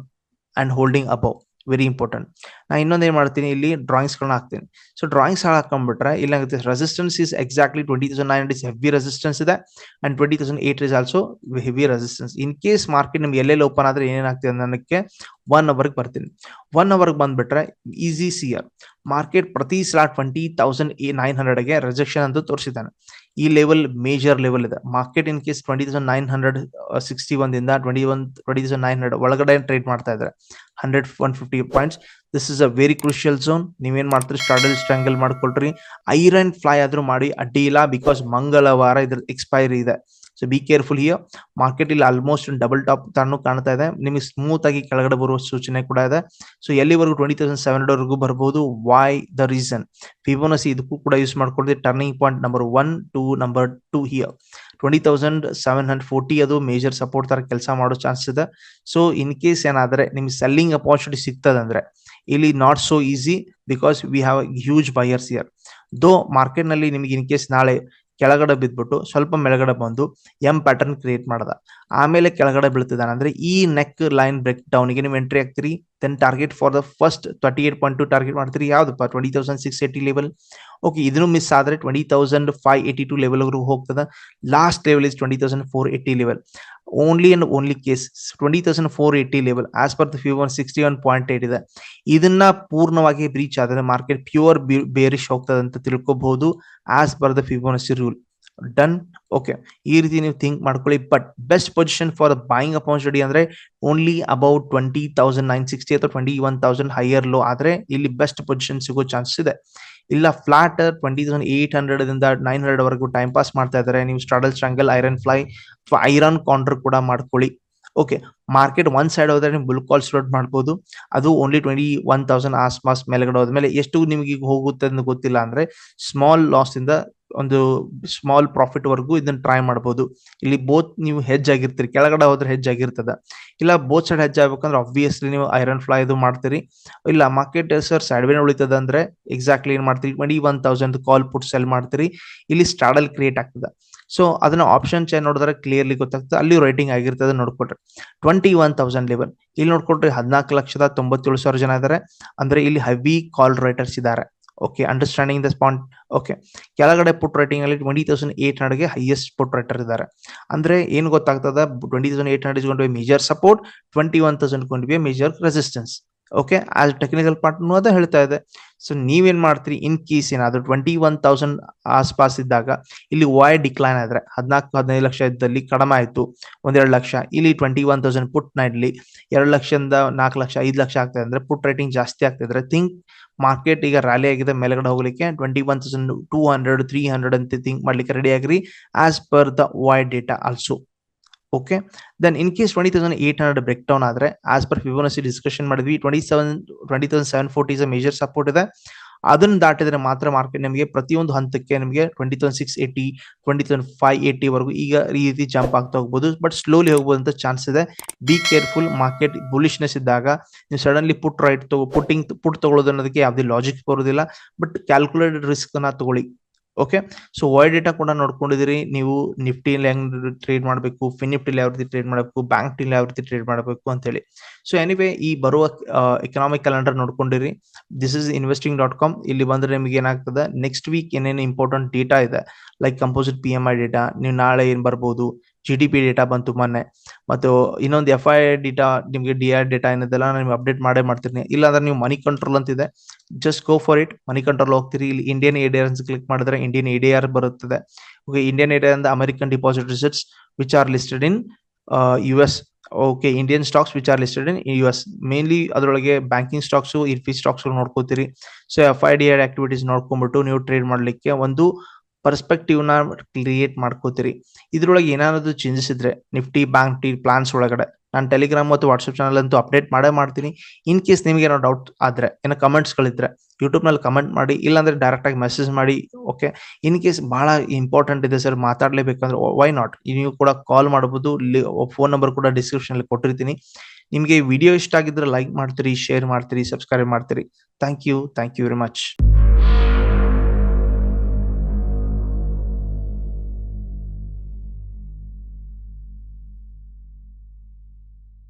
and holding above very important ನಾ ಇನ್ನೊಂದು ಏನ್ ಮಾಡ್ತೀನಿ, ಇಲ್ಲಿ ಡ್ರಾಯಿಂಗ್ಸ್ ಗಳನ್ನ ಹಾಕ್ತೀನಿ. ಸೊ ಡ್ರಾಯಿಂಗ್ಸ್ ಹಾಕೊಂಡ್ಬಿಟ್ರೆ, ಇಲ್ಲ resistance is exactly twenty thousand nine is heavy resistance ಇದೆ and twenty thousand eight is also heavy resistance in case market ನಿಮ್ಗೆ ಎಲ್ಲೆಲ್ಲಿ ಓಪನ್ ಆದ್ರೆ ಏನೇನಾಗ್ತದೆ ಅನ್ನೋಕ್ಕೆ ಒನ್ ಅವರ್ಗೆ ಬರ್ತೀನಿ. ಒನ್ ಅವರ್ಗೆ ಬಂದ್ಬಿಟ್ರೆ ಈಸಿ ಸಿಯರ್ ಮಾರ್ಕೆಟ್ ಪ್ರತಿ ಸಲ ಟ್ವೆಂಟಿ ತೌಸಂಡ್ ನೈನ್ ಹಂಡ್ರೆಡ್ಗೆ ರಿಜೆಕ್ಷನ್ ಅಂತ ತೋರಿಸಿದ್ದಾನೆ. ಈ ಲೆವೆಲ್ ಮೇಜರ್ ಲೆವೆಲ್ ಇದೆ. Market in case twenty thousand nine hundred sixty ಒಂದಿಂದ twenty one twenty thousand nine hundred ಒಳಗಡೆ ಟ್ರೇಡ್ ಮಾಡ್ತಾ ಇದ್ದಾರೆ. Hundred one fifty points this is a very crucial zone ನೀವೇನ್ ಮಾಡ್ತೀರಿ? ಸ್ಟಾರ್ಡಲ್ ಸ್ಟ್ರಾಂಗಲ್ ಮಾಡ್ಕೊಳ್ರಿ. ಐರನ್ ಫ್ಲೈ ಆದ್ರೂ ಮಾಡಿ ಅಡ್ಡಿ ಇಲ್ಲ ಬಿಕಾಸ್ ಮಂಗಳವಾರ ಇದ್ರ ಎಕ್ಸ್ಪೈರಿ ಇದೆ. So be careful here market ಇಲ್ಲಿ ಆಲ್ಮೋಸ್ಟ್ ಡಬಲ್ ಟಾಪ್ ತಾನು ಕಾಣ್ತಾ ಇದೆ. ನಿಮಗೆ ಸ್ಮೂತ್ ಆಗಿ ಕೆಳಗಡೆ ಬರುವ ಸೂಚನೆ ಕೂಡ ಇದೆ. ಸೊ ಎಲ್ಲಿವರೆಗೂ ಟ್ವೆಂಟಿ ತೌಸಂಡ್ ಸೆವೆನ್ ಹಂಡ್ರೆಡ್ ವರೆಗೂ ಬರ್ಬೋದು? ವೈ ದ ರೀಸನ್ ಫಿಬೋನಸಿ ಇದಕ್ಕೂ ಕೂಡ ಯೂಸ್ ಮಾಡ್ಕೊಳ್ತೀವಿ turning point number one two number two here twenty thousand seven hundred forty ಅದು ಮೇಜರ್ ಸಪೋರ್ಟ್ ತರ ಕೆಲಸ ಮಾಡೋ ಚಾನ್ಸ್ ಇದೆ. ಸೊ ಇನ್ ಕೇಸ್ ಏನಾದ್ರೆ ನಿಮ್ಗೆ ಸೆಲ್ಲಿಂಗ್ ಅಪಾರ್ಚುನಿಟಿ ಸಿಗ್ತದಂದ್ರೆ ಇಲ್ಲಿ not so easy because we have huge buyers here though ಮಾರ್ಕೆಟ್ನಲ್ಲಿ ನಿಮ್ಗೆ ಇನ್ ಕೇಸ್ ನಾಳೆ ಕೆಳಗಡೆ ಬಿದ್ಬಿಟ್ಟು ಸ್ವಲ್ಪ ಮೇಲ್ಗಡೆ ಬಂದು ಎಂ ಪ್ಯಾಟರ್ನ್ ಕ್ರಿಯೇಟ್ ಮಾಡದ. ಆಮೇಲೆ ಕೆಳಗಡೆ ಬೀಳ್ತಿದ್ದಾನೆ. ಅಂದ್ರೆ ಈ ನೆಕ್ ಲೈನ್ ಬ್ರೇಕ್ ಡೌನ್ಗೆ ನೀವು entry ಆಗ್ತೀರಿ then target for the first thirty eight point two target ಮಾಡ್ತೀರಿ ಯಾವ್ದಪ್ಪ? Twenty thousand six eighty level okay ಇದನ್ನು ಮಿಸ್ ಆದರೆ twenty thousand five eighty two level ಅವರು ಹೋಗ್ತದೆ. Last level is twenty thousand four eighty level only and only case twenty thousand four eighty level as per the few one sixty one point eight ಇದೆ. ಇದನ್ನ ಪೂರ್ಣವಾಗಿ breach ಆದರೆ market pure bearish ಹೋಗ್ತದೆ ಅಂತ ತಿಳ್ಕೊಬಹುದು as per the Fibonacci rule done okay ಈ ರೀತಿ ನೀವು think ಮಾಡ್ಕೊಳ್ಳಿ. But best position for buying opportunity ಅಂದ್ರೆ only about twenty thousand nine sixty ಅಥವಾ twenty one thousand higher low ಆದ್ರೆ ಇಲ್ಲಿ ಬೆಸ್ಟ್ ಪೊಸಿಷನ್ ಸಿಗೋ ಚಾನ್ಸಸ್ ಇದೆ. ಇಲ್ಲ flat twenty thousand eight hundred ಇಂದ ನೈನ್ ಹಂಡ್ರೆಡ್ ವರೆಗೂ ಟೈಮ್ ಪಾಸ್ ಮಾಡ್ತಾ ಇದ್ದಾರೆ. ನೀವು straddle strangle iron fly iron condor ಕೂಡ ಮಾಡ್ಕೊಳ್ಳಿ. ಓಕೆ ಮಾರ್ಕೆಟ್ ಒನ್ ಸೈಡ್ ಹೋದ್ರೆ ನೀವು ಬುಲ್ ಕಾಲ್ ಸ್ಲೋಟ್ ಮಾಡ್ಬೋದು. ಅದು ಓನ್ಲಿ ಟ್ವೆಂಟಿ ಒನ್ ತೌಸಂಡ್ ಆಸ್ಪಾಸ್ ಮೇಲೆಗಡೆ ಹೋದ್ಮೇಲೆ ಎಷ್ಟು ನಿಮಗೆ ಈಗ ಹೋಗುತ್ತೆ ಅಂತ ಗೊತ್ತಿಲ್ಲ ಅಂದ್ರೆ ಸ್ಮಾಲ್ ಲಾಸ್ ಇಂದ ಒಂದು ಸ್ಮಾಲ್ ಪ್ರಾಫಿಟ್ ವರ್ಗೂ ಇದನ್ನ ಟ್ರೈ ಮಾಡಬಹುದು ಇಲ್ಲಿ ಬೋತ್ ನೀವು ಹೆಜ್ ಆಗಿರ್ತೀರಿ. ಕೆಳಗಡೆ ಹೋದ್ರೆ ಹೆಜ್ ಆಗಿರ್ತದ. ಇಲ್ಲ ಬೋತ್ ಸೈಡ್ ಹೆಜ್ ಆಗ್ಬೇಕಂದ್ರೆ ಆಬ್ವಿಯಸ್ಲಿ ನೀವು ಐರನ್ ಫ್ಲೈ ಇದು ಮಾಡ್ತೀರಿ. ಇಲ್ಲ ಮಾರ್ಕೆಟ್ ಸರ್ ಸೈಡ್ ವೇನ್ ಉಳಿತದ ಅಂದ್ರೆ ಎಕ್ಸಾಕ್ಟ್ಲಿ ಏನ್ ಮಾಡ್ತೀರಿ? Twenty one thousand call put sell ಮಾಡ್ತೀರಿ. ಇಲ್ಲಿ ಸ್ಟಾಡಲ್ ಕ್ರಿಯೇಟ್ ಆಗ್ತದೆ. ಸೊ ಅದನ್ನ ಆಪ್ಷನ್ ಚೇನ್ ನೋಡಿದ್ರೆ ಕ್ಲಿಯರ್ಲಿ ಗೊತ್ತಾಗ್ತದೆ. ಅಲ್ಲಿ ರೈಟಿಂಗ್ ಆಗಿರ್ತದೆ ನೋಡ್ಕೊಟ್ರೆ. ಟ್ವೆಂಟಿ ಒನ್ ತೌಸಂಡ್ ಲೆವೆಲ್ ಇಲ್ಲಿ ನೋಡ್ಕೊಟ್ರೆ ಹದಿನಾಲ್ಕು ಲಕ್ಷದ ತೊಂಬತ್ತೇಳು ಸಾವಿರ ಜನ ಇದಾರೆ. ಅಂದ್ರೆ ಇಲ್ಲಿ ಹೆವಿ ಕಾಲ್ ರೈಟರ್ಸ್ ಇದ್ದಾರೆ okay understanding the spot okay ಕೆಳಗಡೆ ಪುಟ್ ರೈಟಿಂಗ್ ಅಲ್ಲಿ ಟ್ವೆಂಟಿ ತೌಸಂಡ್ ಏಟ್ ಹಂಡ್ರೆಡ್ಗೆ ಹೈಯೆಸ್ಟ್ ಪುಟ್ ರೈಟರ್ ಇದ್ದಾರೆ ಅಂದ್ರೆ ಏನ್ ಗೊತ್ತಾಗ್ತದ? Twenty thousand eight hundred major support twenty one thousand ಗೊಂಡು major resistance okay as technical ಪಾರ್ಟ್ನು ಅದೇ ಹೇಳ್ತಾ ಇದೆ. ಸೊ ನೀವೇನ್ ಮಾಡ್ತೀರಿ? ಇನ್ ಕೀಸ್ ಏನಾದ್ರು ಟ್ವೆಂಟಿ ಒನ್ ತೌಸಂಡ್ ಆಸ್ಪಾಸ್ ಇದ್ದಾಗ, ಇಲ್ಲಿ ವಾಯ್ ಡಿಕ್ಲೈನ್ ಆದ್ರೆ ಹದಿನಾಲ್ಕು, ಹದಿನೈದು ಲಕ್ಷ ಇದ್ದಲ್ಲಿ ಕಡಿಮೆ ಆಯಿತು. ಒಂದೆರಡು ಲಕ್ಷ. ಇಲ್ಲಿ ಟ್ವೆಂಟಿ ಒನ್ ತೌಸಂಡ್ ಪುಟ್ ಇಡ್ಲಿ. ಎರಡು ಲಕ್ಷದಿಂದ ನಾಲ್ಕು ಲಕ್ಷ, ಐದು ಲಕ್ಷ ಆಗ್ತದೆ ಅಂದ್ರೆ ಪುಟ್ ರೇಟಿಂಗ್ ಜಾಸ್ತಿ ಆಗ್ತಿದ್ರೆ ಥಿಂಕ್ ಮಾರ್ಕೆಟ್ ಈಗ ರ್ಯಾಲಿ ಆಗಿದೆ ಮೇಲೆಗಡೆ ಹೋಗ್ಲಿಕ್ಕೆ twenty one thousand two hundred three hundred ಅಂತ ಥಿಂಕ್ ಮಾಡ್ಲಿಕ್ಕೆ ರೆಡಿ ಆಗಿರಿ as per the why data also okay then in case twenty thousand eight hundred break down ಆದ್ರೆ ಆಸ್ ಪರ್ ಫಿಬೋನಸಿ ಡಿಸ್ಕಷನ್ ಮಾಡಿದ್ವಿ twenty seven twenty thousand seven forty major support ಇದೆ. ಅದನ್ನ ದಾಟಿದ್ರೆ ಮಾತ್ರ market ನಿಮಗೆ ಪ್ರತಿಯೊಂದು ಹಂತಕ್ಕೆ ನಿಮಗೆ twenty thousand six eighty twenty thousand five eighty ವರೆಗೂ ಈಗ ಈ ರೀತಿ ಜಂಪ್ ಆಗ್ತಾ ಹೋಗ್ಬೋದು. ಬಟ್ ಸ್ಲೋಲಿ ಹೋಗ್ಬೋದಂತ ಚಾನ್ಸ್ ಇದೆ. ಬಿ ಕೇರ್ಫುಲ್ ಮಾರ್ಕೆಟ್ ಬುಲಿಶ್ನೆಸ್ ಇದ್ದಾಗ ನೀವು ಸಡನ್ಲಿ ಪುಟ್ ರೈಟ್ ತಗೋ ಪುಟ್ಟಿಂಗ್ ಪುಟ್ ತಗೊಳ್ಳೋದು ಅನ್ನೋದಕ್ಕೆ ಯಾವುದೇ ಲಾಜಿಕ್ ಬರೋದಿಲ್ಲ. ಬಟ್ ಕ್ಯಾಲ್ಕುಲೇಟೆಡ್ ರಿಸ್ಕ್ ತಗೊಳ್ಳಿ. ಓಕೆ ಸೊ ವೈ ಡೇಟಾ ಕೂಡ ನೋಡ್ಕೊಂಡಿದ್ದೀರಿ. ನೀವು ನಿಫ್ಟಿಲಿ ಹೆಂಗ್ ಟ್ರೇಡ್ ಮಾಡಬೇಕು ಫಿನ್ ನಿಫ್ಟಿಲಿ ಯಾವ ರೀತಿ ಟ್ರೇಡ್ ಮಾಡಬೇಕು ಬ್ಯಾಂಕ್ ಟಿಲ್ ಯಾವ ರೀತಿ ಟ್ರೇಡ್ ಮಾಡಬೇಕು ಅಂತ ಹೇಳಿ ಸೊ ಎನಿವೆ ಈ ಬರುವ economic calendar ನೋಡ್ಕೊಂಡಿರಿ. This is investing dot com ಇಲ್ಲಿ ಬಂದ್ರೆ ನಿಮಗೆ ಏನಾಗ್ತದೆ? ನೆಕ್ಸ್ಟ್ ವೀಕ್ ಏನೇನು ಇಂಪಾರ್ಟೆಂಟ್ ಡೇಟಾ ಇದೆ? Like composite P M I data ನೀವು ನಾಳೆ ಏನ್ ಬರ್ಬೋದು? ಜಿ ಡಿ ಪಿ ಡೇಟಾ ಬಂತು ಮೊನ್ನೆ. ಮತ್ತು ಇನ್ನೊಂದು ಎಫ್ ಐ ಡೇಟಾ ನಿಮಗೆ ಡಿ ಆರ್ ಡೇಟಾ ಏನಿದೆಲ್ಲ ನಾನು ಅಪ್ಡೇಟ್ ಮಾಡೇ ಮಾಡ್ತೀನಿ. ಇಲ್ಲಾಂದ್ರೆ ನೀವು ಮನಿ ಕಂಟ್ರೋಲ್ ಅಂತಿದೆ just go for it money control ಹೋಗ್ತೀರಿ. ಇಲ್ಲಿ ಇಂಡಿಯನ್ ಎಡಿಆರ್ ಕ್ಲಿಕ್ ಮಾಡಿದ್ರೆ ಇಂಡಿಯನ್ ಎಡಿಆರ್ ಬರುತ್ತದೆ. ಓಕೆ ಇಂಡಿಯನ್ ಎಡಿಆರ್ ಅಂದ್ರೆ American deposit receipts which are listed in U S okay Indian stocks which are listed in U S mainly ಅದರೊಳಗೆ banking stocks ಇರ್ಫಿ stocks ನೋಡ್ಕೋತೀರಿ. So F I D R activities ನೋಡ್ಕೊಂಡ್ಬಿಟ್ಟು ನೀವು trade ಮಾಡಲಿಕ್ಕೆ ಒಂದು ಪರ್ಸ್ಪೆಕ್ಟಿವ್ನ create ಮಾಡ್ಕೋತೀರಿ. ಇದ್ರೊಳಗೆ ಏನಾದ್ರು changes ಇದ್ರೆ Nifty bank T plants ಒಳಗಡೆ. ನಾನು ಟೆಲಿಗ್ರಾಮ್ ಮತ್ತು ವಾಟ್ಸಪ್ ಚಾನಲ್ ಅಂತೂ ಅಪ್ಡೇಟ್ ಮಾಡೇ ಮಾಡ್ತೀನಿ. ಇನ್ ಕೇಸ್ ನಿಮಗೆ ಏನೋ ಡೌಟ್ ಆದ್ರೆ, ಏನೋ ಕಮೆಂಟ್ಸ್ ಗಳಿದ್ರೆ ಯೂಟ್ಯೂಬ್ನಲ್ಲಿ ಕಮೆಂಟ್ ಮಾಡಿ, ಇಲ್ಲಾಂದ್ರೆ ಡೈರೆಕ್ಟ್ ಆಗಿ ಮೆಸೇಜ್ ಮಾಡಿ ಓಕೆ ಇನ್ ಕೇಸ್ ಬಹಳ ಇಂಪಾರ್ಟೆಂಟ್ ಇದೆ ಸರ್ ಮಾತಾಡಲೇಬೇಕಂದ್ರೆ ವೈ ನಾಟ್ ನೀವು ಕೂಡ ಕಾಲ್ ಮಾಡಬಹುದು ಫೋನ್ ನಂಬರ್ ಕೂಡ ಡಿಸ್ಕ್ರಿಪ್ಷನ್ ಅಲ್ಲಿ ಕೊಟ್ಟಿರ್ತೀನಿ. ನಿಮಗೆ ವಿಡಿಯೋ ಇಷ್ಟ ಆಗಿದ್ರೆ ಲೈಕ್ ಮಾಡ್ತೀರಿ ಶೇರ್ ಮಾಡ್ತೀರಿ ಸಬ್ಸ್ಕ್ರೈಬ್ ಮಾಡ್ತೀರಿ. Thank you thank you very much